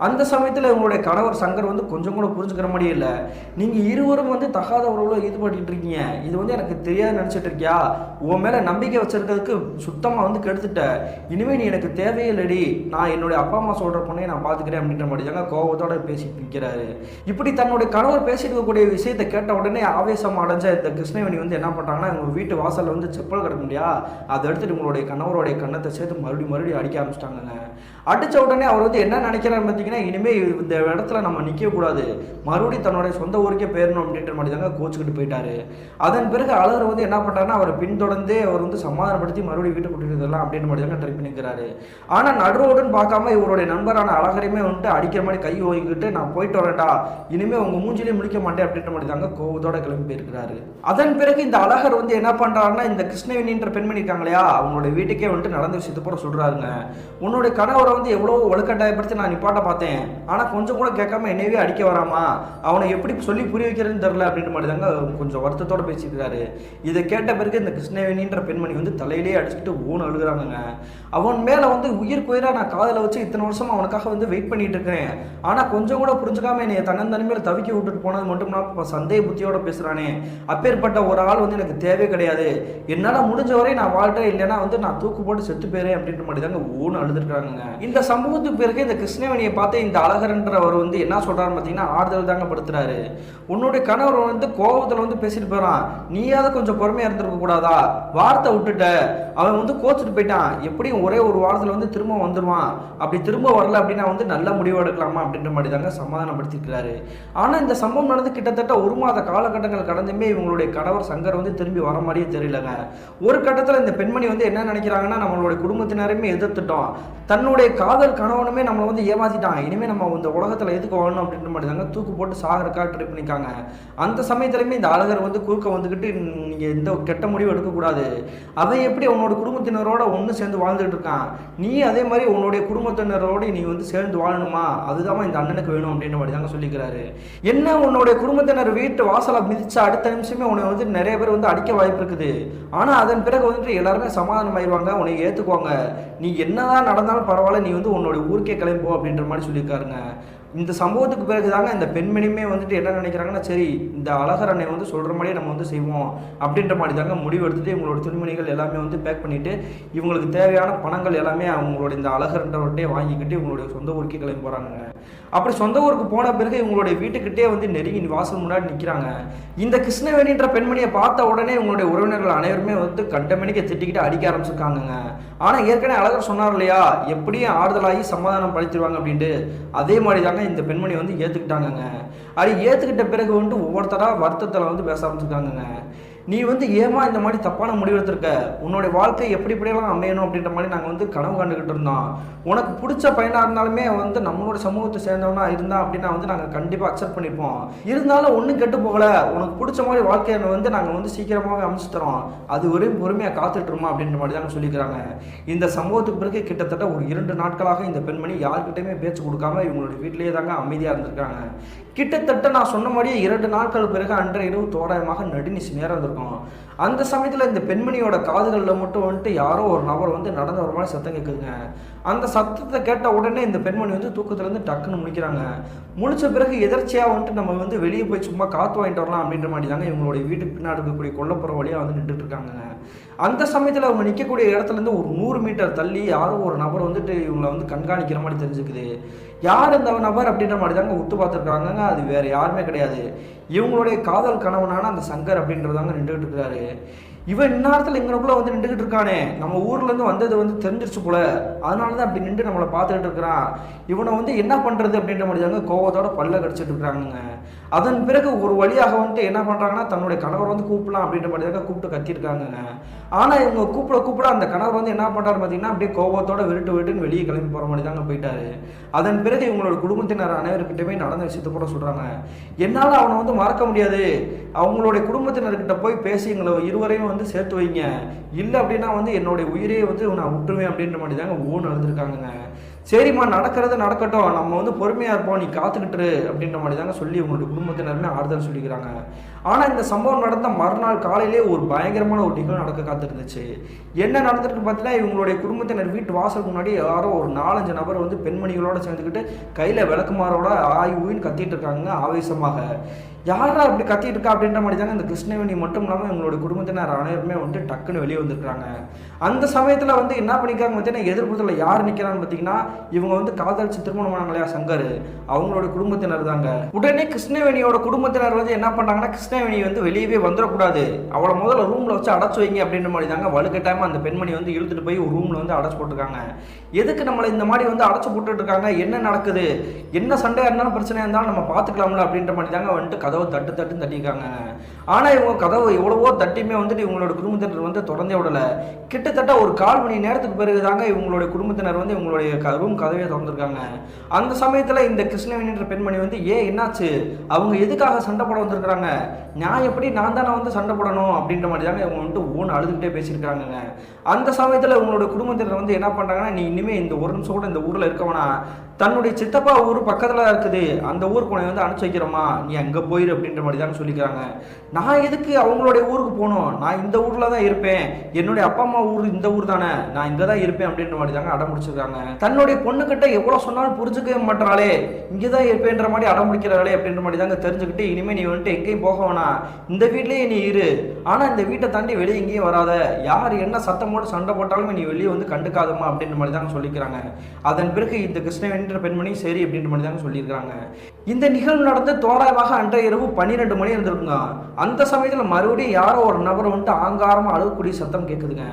அந்த சமயத்தில் இவங்களுடைய கணவர் சங்கர் வந்து கொஞ்சம் கூட புரிஞ்சுக்கிற மாதிரியே இல்லை. நீங்க இருவரும் வந்து தகாத உறவுல ஈடுபட்டு இருக்கீங்க. இது வந்து எனக்கு தெரியாது நினச்சிட்டு இருக்கியா? உன் மேலே நம்பிக்கை வச்சிருக்கிறதுக்கு சுத்தமாக வந்து கெடுத்துட்ட. இனிமேல் நீ எனக்கு தேவையில்லடி நான் என்னுடைய அப்பா அம்மா சொல்கிற பொண்ணை நான் பார்த்துக்கிறேன் அப்படின்ற மாதிரி தாங்க கோபத்தோட பேசிட்டு நிற்கிறாரு இப்படி தன்னுடைய கணவர் பேசிட்டு இருக்கக்கூடிய விஷயத்தை கேட்ட உடனே ஆவேசம் அடைஞ்ச இந்த கிருஷ்ணவேணி வந்து என்ன பண்ணுறாங்கன்னா இவங்க வீட்டு வாசலில் வந்து செப்பல் இருக்கும் இல்லையா அதை எடுத்துட்டு உங்களுடைய கணவருடைய கண்ணத்தை சேர்த்து மறுபடியும் மறுபடியும் அடிக்க ஆரம்பிச்சிட்டாங்க அடித்த உடனே அவர் வந்து என்ன நினைக்கிறாரு பார்த்தீங்கன்னா இனிமேல் இந்த இடத்துல நம்ம நிற்கக்கூடாது மறுபடியும் தன்னுடைய சொந்த ஊருக்கே போயிடணும் அப்படின்ற மாதிரி தாங்க கோச்சுக்கிட்டு போயிட்டாரு. அதன் பிறகு அழகர் வந்து என்ன பண்றாருன்னா அவரை பின்தொடர்ந்தே அவர் வந்து சமாதானப்படுத்தி மறுபடியும் வீட்டை கூட்டிட்டு வரலாம் அப்படின்ற மாதிரி தாங்க ட்ரை பண்ணிக்கிறாரு ஆனால் நடுரோடுன்னு பார்க்காம இவருடைய நண்பரான அழகரையுமே வந்துட்டு அடிக்கிற மாதிரி கை ஓங்கிக்கிட்டு நான் போயிட்டு வரேன்டா. இனிமேல் உங்கள் மூஞ்சிலே முடிக்க மாட்டேன் அப்படின்ற மாதிரி தாங்க கோவத்தோட கிளம்பி போயிருக்கிறாரு. அதன் பிறகு இந்த அழகர் வந்து என்ன பண்ணுறாருன்னா இந்த கிருஷ்ணவேணின்ற பெண்மணி இருக்காங்க இல்லையா வீட்டுக்கே வந்துட்டு நடந்த விஷயத்தை பூரா சொல்றாருங்க. உன்னோட கணவரை வந்து எவ்வளவு ஒழுக்கட்டாயப்படுத்தி நான் நிப்பாட்ட பார்த்தேன். ஆனா கொஞ்சம் கூட கேட்காம என்னையவே அடிக்க வராமா? அவனை எப்படி சொல்லி புரிய வைக்கிறதுன்னு தெரியல அப்படின்ற மாதிரி தாங்க கொஞ்சம் வருத்தத்தோட பேசியிருக்காரு இதை கேட்ட பிறகு இந்த கிருஷ்ணவேணின்ற பெண்மணி வந்து தலையிலேயே அடிச்சுக்கிட்டு ஊன அழுகுறாங்கங்க. அவன் மேல வந்து உயிர் குயிரா நான் காதல வச்சு இத்தனை வருஷமா அவனுக்காக வந்து வெயிட் பண்ணிட்டு இருக்கேன். ஆனா கொஞ்சம் கூட புரிஞ்சுக்காம என்னை தன்னந்தனிமையில தவிக்க விட்டுட்டு போனது மட்டும் இல்லாம சந்தேக புத்தியோட பேசுறானே. அப்பேற்பட்ட ஒரு ஆள் வந்து எனக்கு தேவை கிடையாது. என்னால முடிஞ்ச வரை நான் வாழ்கிறேன் இல்லைன்னா வந்து நான் தூக்கு போட்டு செத்து போயிறேன் அப்படின்ற மாதிரி தாங்க ஊன்னு அழுதுருக்காங்க இந்த சம்பவத்துக்கு பிறகு இந்த கிருஷ்ணவேணியை பார்த்து இந்த அழகர்ன்றவர் வந்து என்ன சொல்றாருன்னு பார்த்தீங்கன்னா ஆறுதல் தாங்க படுத்துறாரு. உன்னுடைய கணவர் வந்து கோபத்தில் வந்து பேசிட்டு போறான். நீயாவது கொஞ்சம் பொறுமையா இருந்திருக்க கூடாதா? வார்த்தை விட்டுட்ட. அவன் வந்து கோச்சிட்டு போயிட்டான். எப்படியும் ஒரே ஒரு வாரத்தில் வந்து திரும்ப வந்துருவான். அப்படி திரும்ப வரல அப்படின்னா வந்து நல்ல முடிவு எடுக்கலாமா அப்படின்ற மாதிரி தாங்க சமாதானப்படுத்திருக்கிறாரு. ஆனா இந்த சம்பவம் நடந்து கிட்டத்தட்ட ஒரு மாத காலகட்டங்கள் கடந்துமே இவங்களுடைய கணவர் சங்கர் வந்து திரும்பி வர மாதிரியே தெரியலங்க. ஒரு கட்டத்தில் இந்த பெண்மணி வந்து என்ன நினைக்கிறாங்கன்னா நம்மளுடைய குடும்பத்தினருமே எதிர்த்துட்டோம். தன்னுடைய காதல் கணவனுமே நம்மளை வந்து ஏமாத்திட்டான் இனிமேல் நம்ம இந்த உலகத்தில் எதுக்கு வாழணும் அப்படின்ற மாதிரி தாங்க தூக்கு போட்டு சாகறக்கா ட்ரை பண்ணிக்காங்க அந்த சமயத்துலையுமே இந்த அழகர் வந்து குறுக்க வந்துக்கிட்டு நீங்கள் எந்த கெட்ட முடிவு எடுக்கக்கூடாது. அவன் எப்படி உன்னோட குடும்பத்தினரோட ஒன்று சேர்ந்து வாழ்ந்துட்டு இருக்கான்? நீ அதே மாதிரி உன்னுடைய குடும்பத்தினரோடு நீ வந்து சேர்ந்து வாழணுமா? அதுதான் இந்த அண்ணனுக்கு வேணும் அப்படின்ற மாதிரி தாங்க சொல்லிக்கிறாரு. என்ன உன்னுடைய குடும்பத்தினர் வீட்டு வாசலை மிதிச்ச அடுத்த நிமிஷமே உன்னை வந்து நிறைய பேர் வந்து அடிக்க வாய்ப்பு இருக்குது. அதை அதன் பிறகு வந்துட்டு எல்லாருமே சமாதானம் ஆயிடுவாங்க உன்னை ஏற்றுக்குவாங்க நீ என்னதான் நடந்தாலும் பரவாயில்ல நீ வந்து உன்னோட ஊருக்கே கிளம்பி போ அப்படின்ற மாதிரி சொல்லியிருக்காருங்க. இந்த சம்பவத்துக்கு பிறகு தாங்க இந்த பெண்மணியுமே வந்துட்டு என்ன நினைக்கிறாங்கன்னா சரி இந்த அழகர் அண்ணன் வந்து சொல்கிற மாதிரியே நம்ம வந்து செய்வோம் அப்படின்ற மாதிரி தாங்க முடிவு எடுத்துகிட்டு இவங்களோட துணிமணிகள் எல்லாமே வந்து பேக் பண்ணிவிட்டு இவங்களுக்கு தேவையான பணங்கள் எல்லாமே அவங்களோட இந்த அழகர்ன்றவர்கிட்டே வாங்கிக்கிட்டு இவங்களுடைய சொந்த ஊருக்கே கிளம்பி போகிறாங்க அப்படி சொந்த ஊருக்கு போன பிறகு இவங்களுடைய வீட்டுக்கிட்டே வந்து நெருங்கி வாசல் முன்னாடி நிற்கிறாங்க இந்த கிருஷ்ணவேணின்ற பெண்மணியை பார்த்த உடனே இவங்களுடைய உறவினர்கள் அனைவருமே வந்து கண்டமணிக்க திட்டிக்கிட்டு அடிக்க ஆரம்பிச்சிருக்காங்கங்க. ஆனால் ஏற்கனவே அழகர் சொன்னார் இல்லையா எப்படியும் ஆறுதலாகி சமாதானம் படுத்திடுவாங்க அப்படின்ட்டு. அதே மாதிரி தாங்க இந்த பெண்மணி வந்து ஏற்றுக்கிட்டாங்கங்க அது ஏற்றுக்கிட்ட பிறகு வந்துட்டு ஒவ்வொருத்தராக வருத்தத்தில் வந்து பேச ஆரம்பிச்சிருக்காங்கங்க. நீ வந்து ஏமா இந்த மாதிரி தப்பான முடிவு எடுத்திருக்க? உன்னோட வாழ்க்கை எப்படி இப்படியெல்லாம் அமையணும் அப்படின்ற மாதிரி நாங்கள் வந்து கனவு கண்டுகிட்டு இருந்தோம். உனக்கு பிடிச்ச பையனாக இருந்தாலுமே வந்து நம்மளோட சமூகத்தை சேர்ந்தவனா இருந்தா அப்படின்னா வந்து நாங்கள் கண்டிப்பாக அக்செப்ட் பண்ணிப்போம். இருந்தாலும் ஒன்றும் கெட்டு போகல. உனக்கு பிடிச்ச மாதிரி வாழ்க்கையை வந்து நாங்கள் வந்து சீக்கிரமாகவே அமைச்சு தரோம். அது வரையும் பொறுமையாக காத்துட்ருமா அப்படின்ற மாதிரி தான் சொல்லிக்கிறாங்க. இந்த சம்பவத்துக்கு பிறகு கிட்டத்தட்ட ஒரு இரண்டு நாட்களாக இந்த பெண்மணி யாருக்கிட்டையுமே பேச்சு கொடுக்காம இவங்களோட வீட்டிலேயே தாங்க அமைதியாக இருந்திருக்காங்க. கிட்டத்தட்ட நான் சொன்ன மாதிரியே இரண்டு நாட்கள் பிறகு அன்றைய இரவு தோராயமாக நடுநிசி நேரம் இருந்திருக்கும் அந்த சமயத்தில் இந்த பெண்மணியோட காதுகளில் மட்டும் வந்துட்டு யாரோ ஒரு நபர் வந்து நடந்து வர மாதிரி சத்தம் கேட்குதுங்க அந்த சத்தத்தை கேட்ட உடனே இந்த பெண்மணி வந்து தூக்கத்துலேருந்து டக்குன்னு முடிக்கிறாங்க முழிச்ச பிறகு எதர்ச்சியாக வந்துட்டு நம்ம வந்து வெளியே போய் சும்மா காற்று வாங்கிட்டு வரலாம் அப்படின்ற மாதிரி தாங்க இவங்களுடைய வீட்டுக்கு பின்னாடி இருக்கக்கூடிய கொல்லப்புற வழியாக வந்து நின்றுட்டு இருக்காங்க அந்த சமயத்தில் அவங்க நிற்கக்கூடிய இடத்துலேருந்து ஒரு நூறு மீட்டர் தள்ளி யாரோ ஒரு நபர் வந்துட்டு இவங்களை வந்து கண்காணிக்கிற மாதிரி தெரிஞ்சுக்குது. யார் இந்த நபர் அப்படின்ற மாதிரி தாங்க உத்து பார்த்துருக்காங்க அது வேறு யாருமே கிடையாது. இவங்களுடைய காதல் கணவனான அந்த சங்கர் அப்படின்றதாங்க நின்றுட்டு இருக்கிறாரு. it. இவன் இந்நேரத்தில் இங்கனக்குள்ள வந்து நின்றுக்கிட்டு இருக்கானே. நம்ம ஊர்ல இருந்து வந்தது வந்து தெரிஞ்சிருச்சு போல. அதனால தான் அப்படி நின்று நம்மளை பார்த்துக்கிட்டு இருக்கிறான். இவனை வந்து என்ன பண்றது அப்படின்ற மாதிரி தாங்க கோவத்தோட பல்ல கடிச்சிட்டு இருக்காங்க அதன் பிறகு ஒரு வழியாக வந்துட்டு என்ன பண்ணுறாங்கன்னா தன்னுடைய கணவர் வந்து கூப்பிடலாம் அப்படின்ற மாதிரி தாங்க கூப்பிட்டு கத்திருக்காங்க ஆனால் இவங்க கூப்பிட கூப்பிட அந்த கணவர் வந்து என்ன பண்ணுறாரு பார்த்தீங்கன்னா அப்படியே கோவத்தோட விருட்டு விட்டுன்னு வெளியே கிளம்பி போகிற மாதிரி தாங்க போயிட்டாரு. அதன் பிறகு இவங்களோட குடும்பத்தினர் அனைவருக்கிட்டமே நடந்த விஷயத்த கூட சொல்கிறாங்க என்னால் அவனை வந்து மறக்க முடியாது. அவங்களுடைய குடும்பத்தினர்கிட்ட போய் பேசி எங்களை இருவரையும் வந்து சேர்த்து வைங்க. இல்லை அப்படின்னா வந்து என்னுடைய உயிரையே வந்து நான் விட்டுருவேன் அப்படின்ற மாதிரி தாங்க ஓன் எழுந்திருக்காங்கங்க சரிம்மா நடக்கிறது நடக்கட்டும். நம்ம வந்து பொறுமையாக இருப்போம். நீ காத்துக்கிட்டுரு அப்படின்ற மாதிரி தாங்க சொல்லி உங்களுடைய குடும்பத்தினருமே ஆறுதல் சொல்லிக்கிறாங்க. ஆனால் இந்த சம்பவம் நடந்த மறுநாள் காலையிலே ஒரு பயங்கரமான ஒரு நிகழ்வு நடக்க காத்திருந்துச்சு. என்ன நடந்திருக்கு பார்த்தீங்கன்னா இவங்களுடைய குடும்பத்தினர் வீட்டு வாசலுக்கு முன்னாடி யாரோ ஒரு நாலஞ்சு நபர் வந்து பெண்மணிகளோட சேர்ந்துக்கிட்டு கையில் விளக்குமாரோட ஆய் ஊயின்னு கத்திட்டு இருக்காங்க ஆவேசமாக. யாரா அப்படி கத்திட்டு இருக்கா அப்படின்ற மாதிரி தாங்க இந்த கிருஷ்ணவேணி மட்டும் இல்லாமல் எங்களோட குடும்பத்தினர் அனைவருமே வந்து டக்குன்னு வெளியே வந்திருக்காங்க அந்த சமயத்தில் வந்து என்ன பண்ணிக்கிறாங்க பார்த்தீங்கன்னா எதிர்ப்புறத்தில் யார் நிற்கிறான்னு பார்த்தீங்கன்னா இவங்க வந்து காதலிச்சு திருமணம் இல்லையா சங்கர். அவங்களோட குடும்பத்தினர் தாங்க. உடனே கிருஷ்ணவேணியோட குடும்பத்தினர் வந்து என்ன பண்ணாங்கன்னா கிருஷ்ணவேணி வந்து வெளியவே வந்துடக்கூடாது. அவளை முதல்ல ரூமில் வச்சு அடைச்சு வைங்க அப்படின்ற மாதிரி தாங்க வலுக்கட்டாயமாக அந்த பெண்மணி வந்து இழுத்துட்டு போய் ஒரு ரூமில் வந்து அடைச்சு போட்டுருக்காங்க. எதுக்கு நம்மளை இந்த மாதிரி வந்து அடைச்சு போட்டுட்டு இருக்காங்க? என்ன நடக்குது? என்ன சண்டையாக இருந்தாலும் பிரச்சனையாக இருந்தாலும் நம்ம பார்த்துக்கலாம்ல அப்படின்ற மாதிரி தாங்க வந்துட்டு கதவை தட்டு தட்டுன்னு தட்டியிருக்காங்க. ஆனால் இவங்க கதவை எவ்வளவோ தட்டியுமே வந்துட்டு இவங்களோட குடும்பத்தினர் வந்து தொடர்ந்தே விடலை. கிட்டத்தட்ட ஒரு கால் மணி நேரத்துக்கு பிறகு தாங்க இவங்களுடைய குடும்பத்தினர் வந்து இவங்களுடைய கதவும் ரூம் கதவையை திறந்துருக்காங்க. அந்த சமயத்தில் இந்த கிருஷ்ணவேணின்ற பெண்மணி வந்து ஏன் என்னாச்சு? அவங்க எதுக்காக சண்டை போட வந்திருக்கிறாங்க? நான் எப்படி நான் தானே வந்து சண்டை போடணும்? அப்படின்ற மாதிரி தாங்க இவங்க வந்துட்டு ஓன் அழுதுகிட்டே பேசியிருக்காங்க அந்த சமயத்தில் இவங்களோட குடும்பத்தினர் வந்து என்ன பண்ணுறாங்கன்னா நீ இனிமேல் இந்த ஒரு நிமிஷம் கூட இந்த ஊரில் இருக்கவனா தன்னுடைய சித்தப்பா ஊர் பக்கத்தில் இருக்குது. அந்த ஊருக்கு உன்னை வந்து அனுப்பிச்சு வைக்கிறோமா நீ அங்கே போயிரு அப்படின்ற மாதிரி தான் சொல்லிக்கிறாங்க. நான் எதுக்கு அவங்களுடைய ஊருக்கு போகணும்? நான் இந்த ஊரில் தான் இருப்பேன். என்னுடைய அப்பா அம்மா ஊர் இந்த ஊர் தானே. நான் இங்கே தான் இருப்பேன் அப்படின்ற மாதிரி தாங்க அடம் பிடிச்சிருக்காங்க தன்னுடைய பொண்ணுக்கிட்ட எவ்வளோ சொன்னாலும் புரிஞ்சுக்கவே மாட்டாளே இங்கே தான் இருப்பேன்ற மாதிரி அடம் பிடிக்கிறாளே அப்படின்ற மாதிரி தாங்க தெரிஞ்சுக்கிட்டு இனிமேல் நீ வந்துட்டு எங்கேயும் போக வேணாம். இந்த வீட்லேயே நீ இரு. ஆனால் இந்த வீட்டை தாண்டி வெளியே எங்கேயும் வராத. யார் என்ன சத்தம் போட்டு சண்டை போட்டாலும் நீ வெளியே வந்து கண்டுக்காதமா அப்படின்ற மாதிரி தாங்க சொல்லிக்கிறாங்க. அதன் பிறகு இந்த கிருஷ்ணவேணி கிருஷ்ணவேணின்ற பெண்மணி சரி அப்படின்ற மாதிரி தாங்க சொல்லியிருக்காங்க இந்த நிகழ்வு நடந்து தோராயமாக அன்றைய இரவு பன்னிரெண்டு மணி இருந்திருக்குங்க. அந்த சமயத்தில் மறுபடியும் யாரோ ஒரு நபர் வந்துட்டு ஆங்காரமாக அழுகக்கூடிய சத்தம் கேட்குதுங்க.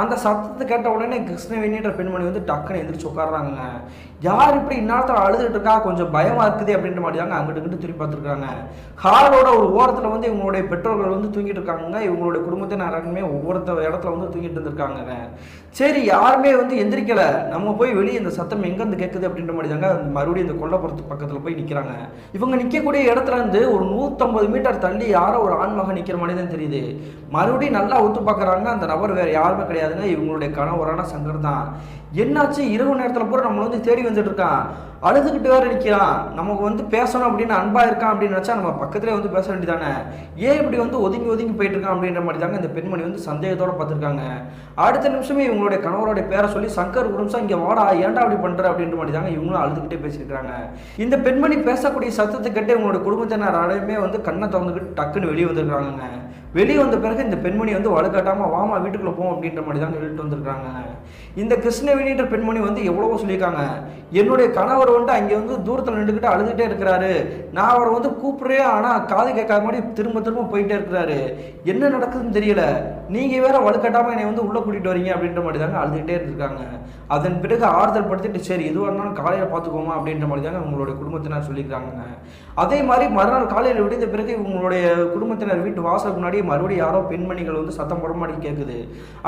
அந்த சத்தத்தை கேட்ட உடனே கிருஷ்ணவேணின்ற பெண்மணி வந்து டக்குன்னு எந்திரிச்சு உட்காடுறாங்க யார் இப்படி இந்நேரத்தில் அழுதுட்டு இருக்கா? கொஞ்சம் பயமா இருக்குது அப்படின்ற மாதிரி தாங்க அங்கிட்டு இங்கிட்டு திரும்பி பார்த்துருக்காங்க ஹாலோட ஒரு ஓரத்தில் வந்து இவங்களுடைய பெற்றோர்கள் வந்து தூங்கிட்டு இருக்காங்க இவங்களுடைய குடும்பத்தினருமே ஒவ்வொருத்த இடத்துல வந்து தூங்கிட்டு இருந்திருக்காங்க சரி யாருமே வந்து எந்திரிக்கலை. நம்ம போய் வெளியே இந்த சத்தம் எங்கேருந்து கேட்குது அப்படின்ற மாதிரி மறுபடியும் இந்த கொல்லப்புறத்து பக்கத்தில் போய் நிற்கிறாங்க இவங்க நிற்கக்கூடிய இடத்துல இருந்து ஒரு நூற்றம்பது மீட்டர் தள்ளி யாரோ ஒரு ஆண்மகன் நிற்கிற மாதிரி தான் தெரியுது. மறுபடியும் நல்லா ஒத்து பார்க்குறாங்க அந்த நபர் வேறு யாருமே கிடையாதுங்க. இவங்களுடைய கணவரான சங்கர் தான் என்னாச்சு? இரவு நேரத்தில் பூரா நம்மளை வந்து தேடி வந்துட்டு இருக்கான். அழுதுகிட்டு வேறு நிற்கிறான் நமக்கு வந்து பேசணும் அப்படின்னு அன்பாக இருக்கான் அப்படின்னு நினச்சா நம்ம பக்கத்துலேயே வந்து பேச வேண்டியதானே ஏன் இப்படி வந்து ஒதுங்கி ஒதுங்கி போயிட்டு இருக்கான் அப்படின்ற மாதிரி தாங்க இந்த பெண்மணி வந்து சந்தேகத்தோடு பார்த்துருக்காங்க. அடுத்த நிமிஷமே இவங்களுடைய கணவருடைய பேரை சொல்லி சங்கர் குடும்பம் இங்கே வாடா ஏன்டா அப்படி பண்ணுற அப்படின்ற மாதிரி தாங்க இவங்களும் அழுதுகிட்டே பேசியிருக்காங்க இந்த பெண்மணி பேசக்கூடிய சத்தத்தை கேட்டு இவங்களோட குடும்பத்தினர் அடையுமே வந்து கண்ணை திறந்துக்கிட்டு டக்குன்னு வெளியே வந்திருக்காங்க வெளியே வந்த பிறகு இந்த பெண்மணி வந்து வலுக்காட்டாமல் வாமா வீட்டுக்குள்ளே போவோம் அப்படின்ற மாதிரி தான் சொல்லிட்டு வந்திருக்காங்க இந்த கிருஷ்ணவேணின்ற பெண்மணி வந்து எவ்வளவோ சொல்லியிருக்காங்க. என்னுடைய கணவர் வந்துட்டு அங்கே வந்து தூரத்தில் நின்றுக்கிட்டு அழுதுகிட்டே இருக்கிறாரு. நான் அவரை வந்து கூப்பிடுறேன் ஆனால் காது கேட்காத மாதிரி திரும்ப திரும்ப போயிட்டே இருக்கிறாரு. என்ன நடக்குதுன்னு தெரியல. நீங்கள் வேற வலுக்கட்டாமல் என்னை வந்து உள்ளே கூட்டிகிட்டு வரீங்க அப்படின்ற மாதிரி தாங்க அழுதுகிட்டே இருந்திருக்காங்க. அதன் பிறகு ஆறுதல் படுத்திட்டு சரி எதுவாக இருந்தாலும் காலையில் பார்த்துக்கோமா அப்படின்ற மாதிரி தாங்க உங்களுடைய குடும்பத்தினர் சொல்லியிருக்காங்க. அதே மாதிரி மறுநாள் காலையில் விடுந்த பிறகு இவங்களுடைய குடும்பத்தினர் வீட்டு வாசலுக்கு முன்னாடி மறுபடியும் யாரோ பெண்மணிகள் வந்து சத்தம் போட மாதிரி கேட்குது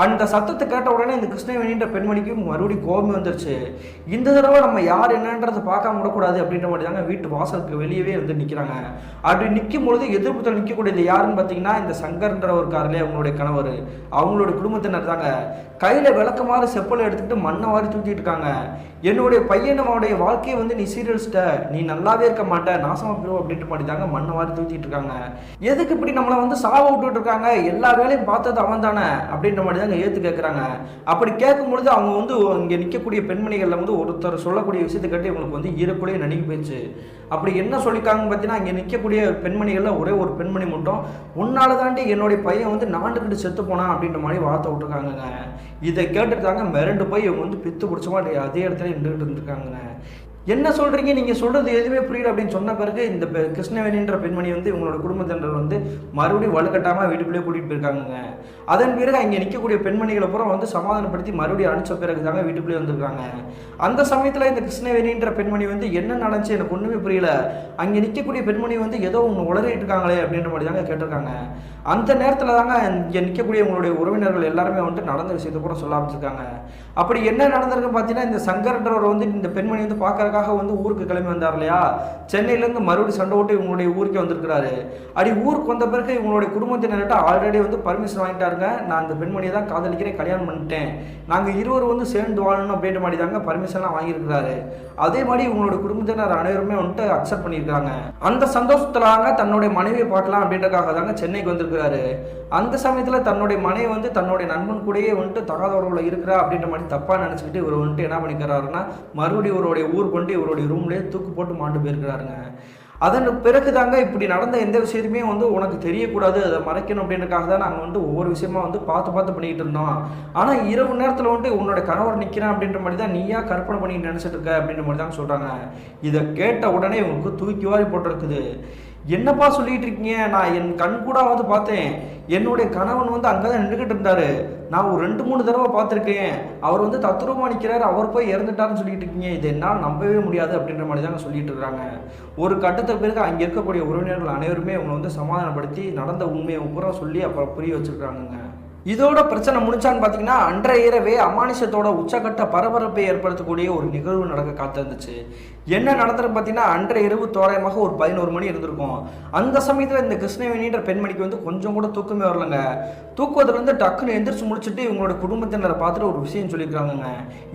அந்த சத்தத்தை கேட்ட உடனே இந்த கிருஷ்ணவேணின்ற பெண்மணிக்கு மறுபடியும் கோபம் வந்துருச்சு. இந்த தடவை நம்ம யார் என்னன்றதை பார்க்காம விடக்கூடாது அப்படின்ற மாதிரி தாங்க வீட்டு வாசலுக்கு வெளியவே வந்து நிற்கிறாங்க அப்படி நிற்கும் பொழுது எதிர்ப்புத்தில் நிற்கக்கூடியது யாருன்னு பார்த்தீங்கன்னா இந்த சங்கர்ன்ற ஒரு காரிலே அவங்களுடைய கணவர். அவங்களோட குடும்பத்தினர் தாங்க கையில் விளக்கமாறு செப்பலை எடுத்துக்கிட்டு மண்ணை வாரி தூக்கிட்டு இருக்காங்க. என்னுடைய பையன் அவனுடைய வாழ்க்கையை வந்து நீ சீரியல்ஸ்ட நீ நல்லாவே இருக்க மாட்ட. நாசமா போயிடும் அப்படின்ட்டு மாதிரி தாங்க மண்ணை வாரி தூக்கிட்டு இருக்காங்க. எதுக்கு இப்படி நம்மளை வந்து சாவ விட்டுட்டு இருக்காங்க? எல்லா வேலையும் பார்த்தது அவன் தானே அப்படின்ற மாதிரி தாங்க ஏற்று கேட்குறாங்க அப்படி கேட்கும் பொழுது அவங்க வந்து இங்கே நிற்கக்கூடிய பெண்மணிகளில் வந்து ஒருத்தர் சொல்லக்கூடிய விஷயத்தை கேட்டு இவங்களுக்கு வந்து ஈரக்குள்ளேயே நடுங்கி போயிடுச்சு அப்படி என்ன சொல்லிக்காங்கன்னு பார்த்தீங்கன்னா இங்கே நிற்கக்கூடிய பெண்மணிகளில் ஒரே ஒரு பெண்மணி மட்டும். உன்னால தாண்டி என்னுடைய பையன் வந்து நாண்டுக்கிட்டு செத்து போனான் அப்படின்ற மாதிரி வார்த்தை விட்டுருக்காங்கங்க. இதை கேட்டுட்டு தாங்க மிரண்டு போய் இவங்க வந்து பித்து பிடிச்சமா அதே இடத்துல நின்றுட்டு இருந்திருக்காங்கங்க. என்ன சொல்கிறீங்க நீங்கள் சொல்கிறது எதுவுமே புரியல அப்படின்னு சொன்ன பிறகு இந்த கிருஷ்ணவேணின்ற பெண்மணி வந்து இவங்களோட குடும்பத்தினர் வந்து மறுபடியும் வலுக்கட்டாமல் வீட்டுக்குள்ளேயே கூட்டிகிட்டு போயிருக்காங்க அதன் பிறகு அங்கே நிற்கக்கூடிய பெண்மணிகளை பூரா வந்து சமாதானப்படுத்தி மறுபடியும் அனுப்பிச்ச பிறகு தாங்க வீட்டுக்குள்ளேயே வந்திருக்காங்க. அந்த சமயத்தில் இந்த கிருஷ்ணவேணின்ற பெண்மணி வந்து என்ன நடந்துச்சு? எனக்கு ஒன்றுமே புரியல. அங்கே நிற்கக்கூடிய பெண்மணி வந்து ஏதோ ஒன்று உளறிட்டு இருக்காங்களே அப்படின்ற மாதிரி தாங்க கேட்டிருக்காங்க. அந்த நேரத்தில் தாங்க இங்கே நிற்கக்கூடிய உங்களுடைய உறவினர்கள் எல்லாருமே வந்துட்டு நடந்த விஷயத்தை கூட சொல்ல ஆரம்பிச்சிருக்காங்க. அப்படி என்ன நடந்திருக்குன்னு பார்த்தீங்கன்னா இந்த சங்கர்ன்றவர் வந்து இந்த பெண்மணி வந்து அதுக்காக வந்து ஊருக்கு கிளம்பி வந்தார் இல்லையா? சென்னையிலேருந்து மறுபடியும் சண்டை ஓட்டு இவங்களுடைய ஊருக்கே வந்திருக்கிறாரு. அடி ஊருக்கு வந்த பிறகு இவங்களுடைய குடும்பத்தினர்கிட்ட ஆல்ரெடி வந்து பர்மிஷன் வாங்கிட்டாருங்க. நான் அந்த பெண்மணியை தான் காதலிக்கிறேன் கல்யாணம் பண்ணிட்டேன். நாங்கள் இருவர் வந்து சேர்ந்து வாழணும் அப்படின்ற மாதிரி தாங்க பர்மிஷன்லாம் வாங்கியிருக்கிறாரு. அதே மாதிரி இவங்களோட குடும்பத்தினர் அனைவருமே வந்துட்டு அக்செப்ட் பண்ணியிருக்காங்க அந்த சந்தோஷத்துலாங்க தன்னுடைய மனைவியை பார்க்கலாம் அப்படின்றக்காக தாங்க சென்னைக்கு வந்திருக்கிறாரு. அந்த சமயத்தில் தன்னுடைய மனைவி வந்து தன்னுடைய நண்பன் கூடயே வந்துட்டு தகாத உறவுல இருக்கிறா அப்படின்ற மாதிரி தப்பாக நினச்சிக்கிட்டு இவர் வந்துட்டு என்ன பண்ணிக்கிறாருன்னா மறுபடியும் இவருடைய ஊர் கொண்டு இவருடைய ரூம்லேயே தூக்கு போட்டு மாண்டு போயிருக்கிறாருங்க. அதன் பிறகு தாங்க இப்படி நடந்த எந்த விஷயத்தையுமே வந்து உனக்கு தெரியக்கூடாது அதை மறைக்கணும் அப்படின்றக்காக தான் நாங்கள் வந்து ஒவ்வொரு விஷயமா வந்து பார்த்து பார்த்து பண்ணிக்கிட்டு இருந்தோம். ஆனால் இரவு நேரத்தில் வந்துட்டு உன்னோட கணவர் நிற்கிறேன் அப்படின்ற மாதிரி தான் நீயா கற்பனை பண்ணிட்டு நினச்சிட்டு இருக்க அப்படின்ற மாதிரி தான் சொல்கிறாங்க இதை கேட்ட உடனே இவங்களுக்கு தூக்கி வாரி போட்டிருக்குது. என்னப்பா சொல்லிட்டு இருக்கீங்க? நான் என் கண் கூட வந்து பார்த்தேன். என்னுடைய கணவன் வந்து அங்கே தான் நின்றுக்கிட்டு இருந்தாரு. நான் ஒரு ரெண்டு மூணு தடவை பார்த்துருக்கேன். அவர் வந்து தத்ரூபமாக நிற்கிறார் அவர் போய் இறந்துட்டார்னு சொல்லிட்டு இருக்கீங்க. இது என்னால் நம்பவே முடியாது அப்படின்ற மாதிரி தாங்க சொல்லிட்டு இருக்காங்க. ஒரு கட்டத்தை பிறகு அங்கே இருக்கக்கூடிய உறவினர்கள் அனைவருமே அவங்களை வந்து சமாதானப்படுத்தி நடந்த உண்மையை பூரா சொல்லி அப்புறம் புரிய வச்சுருக்காங்கங்க. இதோட பிரச்சனை முடிச்சான்னு பார்த்தீங்கன்னா அன்றைய இரவே அமானுஷத்தோட உச்சகட்ட பரபரப்பை ஏற்படுத்தக்கூடிய ஒரு நிகழ்வு நடக்க காத்திருந்துச்சு. என்ன நடந்திருக்கு பார்த்தீங்கன்னா அன்றைய இரவு தோராயமாக ஒரு பதினோரு மணி இருந்திருக்கும். அந்த சமயத்தில் இந்த கிருஷ்ணவேணின்ற பெண்மணிக்கு வந்து கொஞ்சம் கூட தூக்கமே வரலங்க. தூக்குவதிலிருந்து டக்குன்னு எந்திரிச்சு முடிச்சுட்டு இவங்களோட குடும்பத்தினரை பார்த்துட்டு ஒரு விஷயம் சொல்லியிருக்காங்கங்க.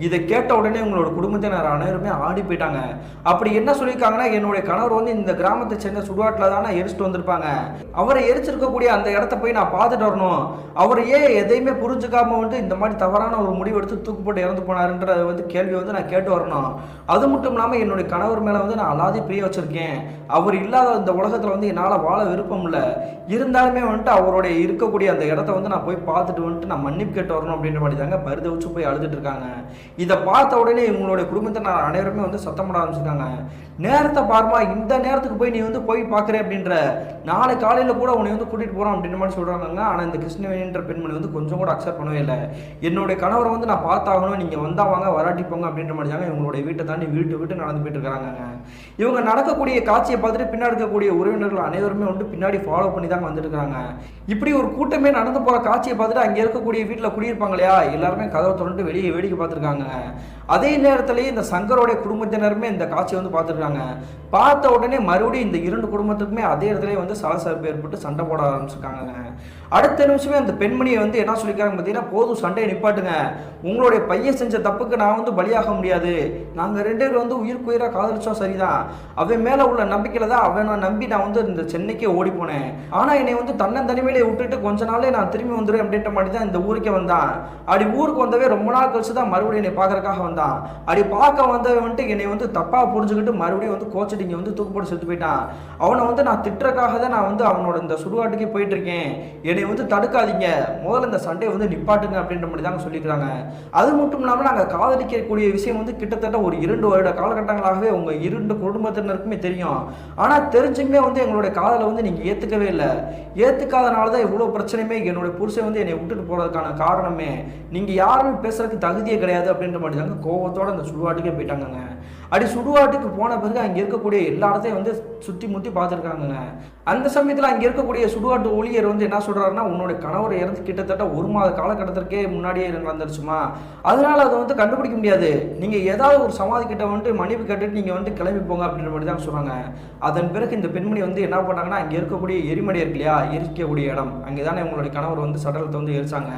இதை கேட்ட உடனே இவங்களோட குடும்பத்தினர் அனைவருமே ஆடி போயிட்டாங்க. அப்படி என்ன சொல்லியிருக்காங்கன்னா என்னுடைய கணவர் வந்து இந்த கிராமத்தை சேர்ந்த சுடுகாட்டில் தானே எரிச்சிட்டு வந்திருப்பாங்க. அவரை எரிச்சிருக்கக்கூடிய அந்த இடத்த போய் நான் பார்த்துட்டு வரணும். அவர் ஏன் எதையுமே புரிஞ்சுக்காம வந்து இந்த மாதிரி தவறான ஒரு முடிவு எடுத்து தூக்கு போட்டு இறந்து போனாருன்ற வந்து கேள்வி வந்து நான் கேட்டு வரணும். அது மட்டும் இல்லாமல் என்னுடைய கணவர் மேலே வந்து நான் அலாதி பிரிய வச்சுருக்கேன். அவர் இல்லாத இந்த உலகத்தில் வந்து என்னால் வாழ விருப்பம் இல்லை. இருந்தாலுமே வந்துட்டு அவருடைய இருக்கக்கூடிய அந்த இடத்த வந்து நான் போய் பார்த்துட்டு வந்துட்டு நான் மன்னிப்பு கேட்டு வரணும் அப்படின்ற மாதிரி தாங்க பரித வச்சு போய் அழுதுட்டு இருக்காங்க. இதை பார்த்த உடனே இவங்களுடைய நான் அனைவருமே வந்து சத்தம் போட ஆரம்பிச்சிருக்காங்க நேரத்தை பாருமா இந்த நேரத்துக்கு போய் நீ வந்து போய் பார்க்குற அப்படின்ற நாளை காலையில் கூட உன்னை வந்து கூட்டிகிட்டு போகிறோம் அப்படின்ற மாதிரி சொல்கிறாங்க ஆனால் இந்த கிருஷ்ணவேணின்ற பெண்மணி வந்து கொஞ்சம் கூட அக்செப்ட் பண்ணவே இல்லை. என்னுடைய கணவரை வந்து நான் பார்த்தாகணும். நீங்கள் வந்தாங்க வராட்டிப்போங்க வராட்டி போங்க அப்படின்ற மாதிரி தாங்க இவங்களுடைய வீட்டை தாண்டி வீட்டு விட்டு நடந்து போயிட்டு இவங்க நடக்கக்கூடிய காட்சியை பார்த்துட்டு பின்னாடி இருக்கக்கூடிய உறவினர்கள் அனைவருமே வந்து பின்னாடி ஃபாலோ பண்ணி தான் வந்துட்டு இருக்காங்க இப்படி ஒரு கூட்டமே நடந்து போகிற காட்சியை பார்த்துட்டு அங்கே இருக்கக்கூடிய வீட்டில் குடியிருப்பாங்க இல்லையா? எல்லாருமே கதவை திறந்துட்டு வெளியே வேடிக்கை பார்த்துருக்காங்க. அதே நேரத்திலேயே இந்த சங்கரோடைய குடும்பத்தினருமே இந்த காட்சியை வந்து பார்த்துருக்காங்க. பார்த்த உடனே மறுபடியும் இந்த இரண்டு குடும்பத்துக்குமே அதே இடத்துல வந்து சலசலப்பு ஏற்பட்டு சண்டை போட ஆரம்பிச்சிருக்காங்க அடுத்த நிமிஷமே அந்த பெண்மணியை வந்து என்ன சொல்லிக்கிறாங்க பார்த்தீங்கன்னா போதும் சண்டையை நிப்பாட்டுங்க. உங்களுடைய பையன் செஞ்ச தப்புக்கு நான் வந்து பலியாக முடியாது. நாங்கள் ரெண்டு பேரும் வந்து உயிர் குயிராக காதலிச்சோம் சரிதான். அவன் மேலே உள்ள நம்பிக்கையில் தான் அவனை நம்பி நான் வந்து இந்த சென்னைக்கே ஓடி போனேன். ஆனால் என்னை வந்து தன்னன் தனிமையிலே விட்டுட்டு கொஞ்ச நாளே நான் திரும்பி வந்துடுவேன் அப்படின்ற மாதிரி தான் இந்த ஊருக்கே வந்தான். அப்படி ஊருக்கு வந்தவே ரொம்ப நாள் கழிச்சு தான் மறுபடியும் என்னை பார்க்கறக்காக வந்தான். அப்படி பார்க்க வந்தவன் வந்துட்டு என்னை வந்து தப்பாக புரிஞ்சுக்கிட்டு மறுபடியும் வந்து கோச்சிட்டு இங்கே வந்து தூக்கு போட்டு செத்து போயிட்டான். அவனை வந்து நான் திட்டுறக்காக தான் நான் வந்து அவனோட இந்த சுடுகாட்டுக்கே போயிட்டு இருக்கேன் என்னை வந்து தடுக்காதீங்க. முதல்ல இந்த சண்டையை வந்து நிப்பாட்டுங்க அப்படின்ற மாதிரி தாங்க சொல்லிக்கிறாங்க அது மட்டும் இல்லாமல் நாங்கள் காதலிக்கக்கூடிய விஷயம் வந்து கிட்டத்தட்ட ஒரு இரண்டு வருட காலகட்டங்களாகவே உங்கள் இரண்டு குடும்பத்தினருக்குமே தெரியும். ஆனால் தெரிஞ்சுமே வந்து எங்களுடைய காதலை வந்து நீங்கள் ஏற்றுக்கவே இல்லை. ஏற்றுக்காதனால தான் இவ்வளோ பிரச்சனையுமே என்னுடைய புருஷன் வந்து என்னை விட்டுட்டு போகிறதுக்கான காரணமே. நீங்கள் யாருமே பேசுறதுக்கு தகுதியே கிடையாது அப்படின்ற மாதிரி தாங்க கோபத்தோட அந்த சுடுகாட்டுக்கே போயிட்டாங்கங்க. அப்படி சுடுகாட்டுக்கு போன பிறகு அங்கே இருக்கக்கூடிய எல்லா இடத்தையும் வந்து சுற்றி முற்றி பார்த்துருக்காங்கங்க. அந்த சமயத்தில் அங்கே இருக்கக்கூடிய சுடுகாட்டு ஊழியர் வந்து என்ன சொல்கிறாருன்னா உன்னுடைய கணவர் இறந்து கிட்டத்தட்ட ஒரு மாத காலகட்டத்திற்கே முன்னாடியே நடந்துருச்சுமா அதனால் அதை வந்து கண்டுபிடிக்க முடியாது. நீங்கள் ஏதாவது ஒரு சமாதி கிட்ட வந்துட்டு மன்னிப்பு கேட்டுட்டு நீங்கள் வந்து கிளம்பி போங்க அப்படின்ற மாதிரி தான் சொல்கிறாங்க அதன் பிறகு இந்த பெண்மணி வந்து என்ன பண்ணாங்கன்னா அங்கே இருக்கக்கூடிய எரிமடை இருக்கு இல்லையா? எரிக்கக்கூடிய இடம். அங்கே தானே உங்களுடைய கணவர் வந்து சடலத்தை வந்து எரிச்சாங்க.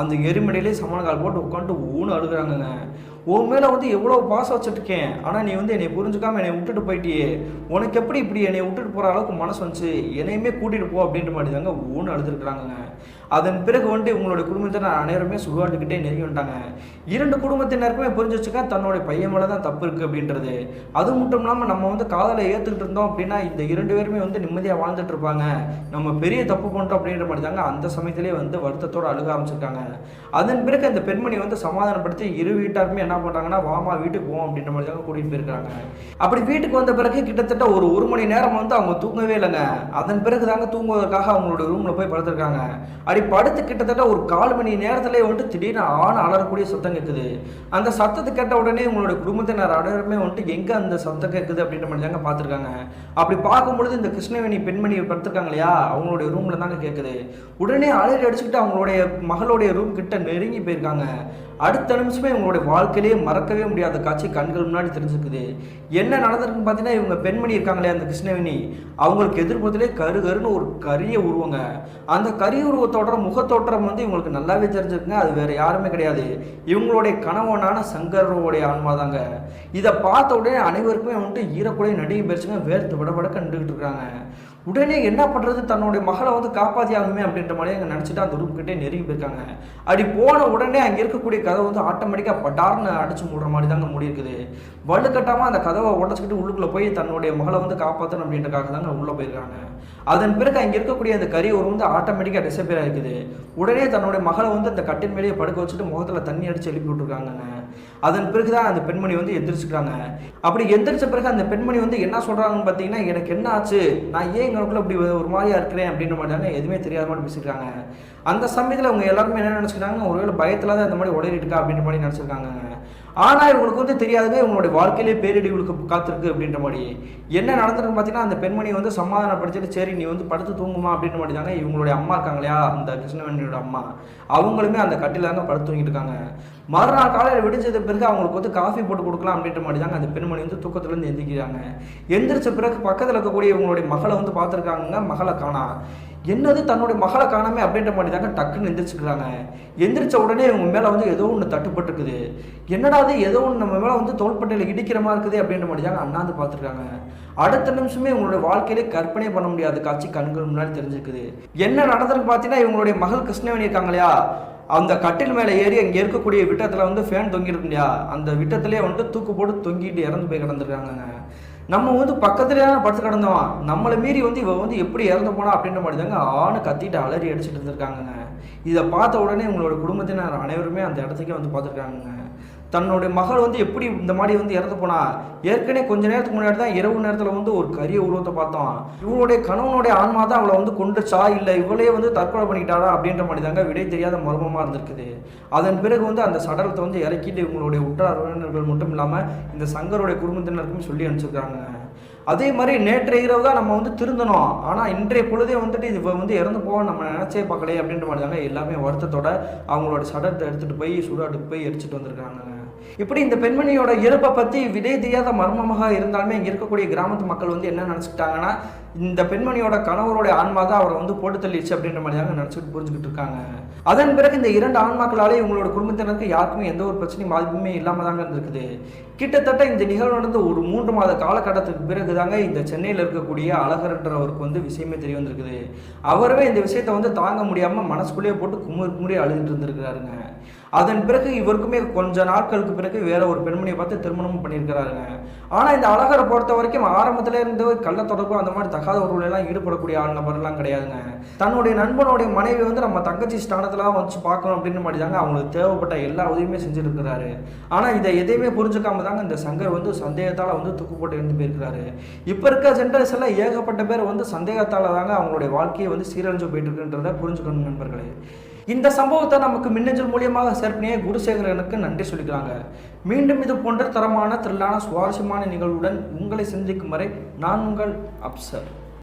அந்த எரிமடையிலே சமணக்கால் போட்டு உட்காந்துட்டு ஊன்னு அழுகுறாங்கங்க. உன் மேலே வந்து எவ்வளோ பாசம் இருக்கேன். ஆனால் நீ வந்து என்னை புரிஞ்சுக்காம என்னை விட்டுட்டு போயிட்டியே. உனக்கு எப்படி இப்படி என்னை விட்டுட்டு போகிற அளவுக்கு மனசு வந்துச்சு? என்னையுமே கூட்டிட்டு போ அப்படின்ற மாதிரி தாங்க ஒன்று அழுதுருக்குறாங்க அதன் பிறகு வந்துட்டு இவங்களுடைய குடும்பத்தினர் அனைவருமே சுடுகாட்டுக்கிட்டே நெருங்கி வந்துட்டாங்க. இரண்டு குடும்பத்தினருக்குமே புரிஞ்சு வச்சுக்க தன்னுடைய பையன் மேலே தான் தப்பு இருக்குது அப்படின்றது. அது மட்டும் இல்லாமல் நம்ம வந்து காதலை ஏற்றுக்கிட்டு இருந்தோம் அப்படின்னா இந்த இரண்டு பேருமே வந்து நிம்மதியாக வாழ்ந்துட்டு இருப்பாங்க. நம்ம பெரிய தப்பு பண்ணிட்டோம் அப்படின்ற மாதிரி தாங்க அந்த சமயத்திலே வந்து வருத்தத்தோடு அழுக ஆரம்பிச்சிருக்காங்க. அதன் பிறகு அந்த பெண்மணி வந்து சமாதானப்படுத்தி இரு வீட்டாருமே என்ன பண்ணுறாங்கன்னா வாமா வீட்டுக்கு போவோம் அப்படின்ற மாதிரி தாங்க கூட்டிகிட்டு போயிருக்காங்க. அப்படி வீட்டுக்கு வந்த பிறகு கிட்டத்தட்ட ஒரு ஒரு மணி நேரம் வந்து அவங்க தூங்கவே இல்லைங்க. அதன் பிறகு தாங்க தூங்குவதற்காக அவங்களோட ரூமில் போய் படுத்திருக்காங்க. அப்படி படுத்து கிட்டத்தட்ட ஒரு கால் மணி நேரத்திலே வந்துட்டு திடீர்னு ஆண் அலறக்கூடிய சத்தம் கேட்குது. அந்த சத்தத்தை கேட்ட உடனே உங்களுடைய குடும்பத்தினர் அனைவருமே வந்துட்டு எங்கே அந்த சத்தம் கேட்குது அப்படின்ற மாதிரி தாங்க பார்த்துருக்காங்க. அப்படி பார்க்கும்பொழுது இந்த கிருஷ்ணவேணி பெண்மணி படுத்திருக்காங்க இல்லையா? அவங்களுடைய ரூமில் தாங்க கேட்குது. உடனே அலறி அடிச்சுக்கிட்டு அவங்களுடைய மகளுடைய ரூம் கிட்ட நெருங்கி போயிருக்காங்க. அடுத்த நிமிஷமே இவங்களுடைய வாழ்க்கையிலேயே மறக்கவே முடியாத காட்சி கண்கள் முன்னாடி தெரிஞ்சுக்குது என்ன நடந்திருக்குன்னு பார்த்தீங்கன்னா இவங்க பெண்மணி இருக்காங்களே அந்த கிருஷ்ணவேணி. அவங்களுக்கு எதிர்ப்புறத்திலே கரு கருன்னு ஒரு கரிய உருவங்க. அந்த கரிய உருவத்தோட முகத்தோற்றம் வந்து இவங்களுக்கு நல்லாவே தெரிஞ்சிருக்குங்க. அது வேற யாருமே கிடையாது. இவங்களுடைய கணவனான சங்கரோடைய ஆன்மா தாங்க இதை பார்த்த உடனே அனைவருக்குமே வந்துட்டு ஈரக்குடைய நடிகை பேசுங்க வேர்த்து விட விட கண்டுகிட்டு இருக்காங்க. உடனே என்ன பண்ணுறது தன்னுடைய மகளை வந்து காப்பாற்றி ஆகுமே அப்படின்ற மாதிரி அங்கே நினச்சிட்டு அந்த ரூம்கிட்டே நெருங்கி போயிருக்காங்க. அப்படி போன உடனே அங்கே இருக்கக்கூடிய கதவை வந்து ஆட்டோமேட்டிக்காக பட்டார்னு அடிச்சு மூடுற மாதிரி தாங்க முடியிருக்குது வலுக்கட்டாமல் அந்த கதவை உடச்சிக்கிட்டு உள்ளுக்குள்ளே போய் தன்னுடைய மகளை வந்து காப்பாற்றணும் அப்படின்றக்காக தாங்க உள்ளே போயிருக்காங்க. அதன் பிறகு அங்கே இருக்கக்கூடிய அந்த கறி ஒரு வந்து ஆட்டோமேட்டிக்காக டிசப்பியர் ஆகிருக்குது. உடனே தன்னுடைய மகளை வந்து அந்த கட்டின் மேலேயே படுக்க வச்சுட்டு முகத்தில் தண்ணி அடித்து எழுப்பி விட்டுருக்காங்கங்க. அதன் பிறகு தான் அந்த பெண்மணி வந்து எந்திரிச்சுக்கிறாங்க. அப்படி எந்திரிச்ச பிறகு அந்த பெண்மணி வந்து என்ன சொல்கிறாங்கன்னு பார்த்தீங்கன்னா எனக்கு என்ன ஆச்சு? நான் ஏன் எங்களுக்குள்ள இப்படி ஒரு மாதிரியா இருக்கிறேன்? அப்படின்ற மாதிரி எதுவுமே தெரியாத மாதிரி பேசிக்கிறாங்க. அந்த சமயத்தில் அவங்க எல்லாருமே என்ன நினச்சிக்கிறாங்க ஒருவேளை பயத்தில் தான் இந்த மாதிரி உடனே இருக்கா அப்படின்ற மாதிரி நினச்சிருக்காங்க. ஆனால் இவங்களுக்கு வந்து தெரியாதுங்க இவங்களுடைய வாழ்க்கையிலே பேரிடிவுகளுக்கு காத்திருக்கு அப்படின்ற மாதிரி. என்ன நடந்திருக்கு பார்த்தீங்கன்னா அந்த பெண்மணி வந்து சமாதானப்படுத்திட்டு சரி நீ வந்து படுத்து தூங்குமா அப்படின்ற மாதிரி தாங்க இவங்களுடைய அம்மா இருக்காங்க இல்லையா? அந்த கிருஷ்ணவேணியோட அம்மா. அவங்களுமே அந்த கட்டில தாங்க படுத்து தூங்கிட்டு இருக்காங்க. மறுநாள் காலையில் விடிஞ்சது பிறகு அவங்களுக்கு வந்து காஃபி போட்டு கொடுக்கலாம் அப்படின்ற மாதிரி தாங்க அந்த பெண்மணி வந்து தூக்கத்துலேருந்து எந்திரிக்கிறாங்க. எந்திரிச்ச பிறகு பக்கத்தில் இருக்கக்கூடிய இவங்களுடைய மகளை வந்து பார்த்துருக்காங்க மகளை காணா. என்னது தன்னுடைய மகளை காணாமே அப்படின்ற மாதிரி தாங்க டக்குன்னு எந்திரிச்சுக்கிறாங்க. எந்திரிச்ச உடனே இவங்க மேலே வந்து ஏதோ ஒன்று தட்டுப்பட்டுருக்குது. என்னடா அது ஏதோ ஒன்று நம்ம மேலே வந்து தோள்பட்டையில் இடிக்கிற மாதிரி இருக்குது அப்படின்ற மாதிரி தாங்க அண்ணாந்து பார்த்துருக்காங்க. அடுத்த நிமிஷமே இவங்களுடைய வாழ்க்கையிலே கற்பனை பண்ண முடியாத காட்சி கண்கள் முன்னாடி தெரிஞ்சிருக்குது. என்ன நடந்திருக்கு பார்த்தீங்கன்னா இவங்களுடைய மகள் கிருஷ்ணவேணி இருக்காங்க இல்லையா? அந்த கட்டில் மேலே ஏறி அங்கே இருக்கக்கூடிய விட்டத்தில் வந்து ஃபேன் தொங்கிட்டு இல்லையா அந்த விட்டத்திலே வந்துட்டு தூக்கு போட்டு தொங்கிட்டு இறந்து போய் கிடந்துருக்காங்க நம்ம வந்து பக்கத்துலேயே படுத்து கிடந்தோம். நம்மளை மீறி வந்து இவ வந்து எப்படி இறந்து போனா அப்படின்ற மாதிரி தாங்க ஆணு கத்திட்டு அலறி அடிச்சுட்டு இருந்திருக்காங்கங்க. இதை பார்த்த உடனே உங்களோட குடும்பத்தினர் அனைவருமே அந்த இடத்துக்கே வந்து பார்த்துருக்காங்கங்க. தன்னுடைய மகள் வந்து எப்படி இந்த மாதிரி வந்து இறந்து போனா? ஏற்கனவே கொஞ்ச நேரத்துக்கு முன்னாடி தான் இரவு நேரத்தில் வந்து ஒரு கரிய உருவத்தை பார்த்தோம். இவளுடைய கணவனுடைய ஆன்மா தான் அவளை வந்து கொண்டுச்சா இல்லை இவளே வந்து தற்கொலை பண்ணிக்கிட்டாரா அப்படின்ற மாதிரி தாங்க விடை தெரியாத மர்மமாக இருந்திருக்குது. அதன் பிறகு வந்து அந்த சடலத்தை வந்து இறக்கிட்டு இவங்களுடைய உற்றார் உறவினர்கள் மட்டும் இல்லாமல் இந்த சங்கருடைய குடும்பத்தினருக்கும் சொல்லி அனுப்பிச்சிருக்காங்க. அதே மாதிரி நேற்றைய இரவு தான் நம்ம வந்து திருந்தணும் ஆனால் இன்றைய பொழுதே வந்துட்டு இது வந்து இறந்து போக நம்ம நினச்சே பார்க்கலையே அப்படின்ற மாதிரி தாங்க எல்லாமே வருத்தத்தோட அவங்களோட சடலத்தை எடுத்துகிட்டு போய் சுடாட்டுக்கு போய் எரிச்சிட்டு வந்திருக்காங்க. இப்படி இந்த பெண்மணியோட இறப்பை பற்றி விடை தெரியாத மர்மமாக இருந்தாலுமே இங்கே இருக்கக்கூடிய கிராமத்து மக்கள் வந்து என்ன நினச்சிக்கிட்டாங்கன்னா இந்த பெண்மணியோட கணவருடைய ஆன்மா தான் அவரை வந்து போட்டு தள்ளிடுச்சு அப்படின்ற மாதிரி தாங்க நினச்சிட்டு புரிஞ்சுக்கிட்டு இருக்காங்க. அதன் பிறகு இந்த இரண்டு ஆன்மாக்களாலே இவங்களோட குடும்பத்தினருக்கு யாருக்குமே எந்த ஒரு பிரச்சனையும் பாதிப்புமே இல்லாமல் தாங்க இருந்திருக்குது. கிட்டத்தட்ட இந்த நிகழ்வு நடந்து ஒரு மூன்று மாத காலகட்டத்துக்கு பிறகு தாங்க இந்த சென்னையில் இருக்கக்கூடிய அழகர்ன்றவருக்கு வந்து விஷயமே தெரிய வந்திருக்குது. அவரவே இந்த விஷயத்தை வந்து தாங்க முடியாமல் மனசுக்குள்ளேயே போட்டு குமுறி குமுறி அழுதுட்டு இருந்திருக்கிறாருங்க. அதன் பிறகு இவருக்குமே கொஞ்ச நாட்களுக்கு பிறகு வேற ஒரு பெண்மணியை பார்த்து திருமணமும் பண்ணியிருக்கிறாருங்க. ஆனால் இந்த அழகரை பொறுத்த வரைக்கும் ஆரம்பத்துல இருந்து கள்ள தொடர்பு அந்த மாதிரி தகாத உறவுலாம் ஈடுபடக்கூடிய ஆள் நபர்லாம் கிடையாதுங்க. தன்னுடைய நண்பனுடைய மனைவி வந்து நம்ம தங்கச்சி ஸ்தானத்துலாம் வச்சு பார்க்கணும் அப்படின்னு மாதிரி தாங்க அவங்களுக்கு தேவைப்பட்ட எல்லா உதவியுமே செஞ்சுருக்கிறாரு. ஆனால் இதை எதையுமே புரிஞ்சுக்காம தாங்க இந்த சங்கர் வந்து சந்தேகத்தால் வந்து தூக்கு போட்டு இருந்து போயிருக்கிறாரு. இப்போ இருக்க ஜென்ரேஷன் ஏகப்பட்ட பேர் வந்து சந்தேகத்தால் தாங்க அவங்களுடைய வாழ்க்கையை வந்து சீரழிஞ்சு போயிட்டு இருக்குன்றத புரிஞ்சுக்கணும் நண்பர்களே. இந்த சம்பவத்தை நமக்கு மின்னஞ்சல் மூலியமாக சேர்ப்பினிய குருசேகரனுக்கு நன்றி சொல்லிக்கிறாங்க. மீண்டும் இது போன்ற தரமான திரளான சுவாரஸ்யமான நிகழ்வுடன் உங்களை சந்திக்கும் வரை நான் உங்கள் அப்சர்.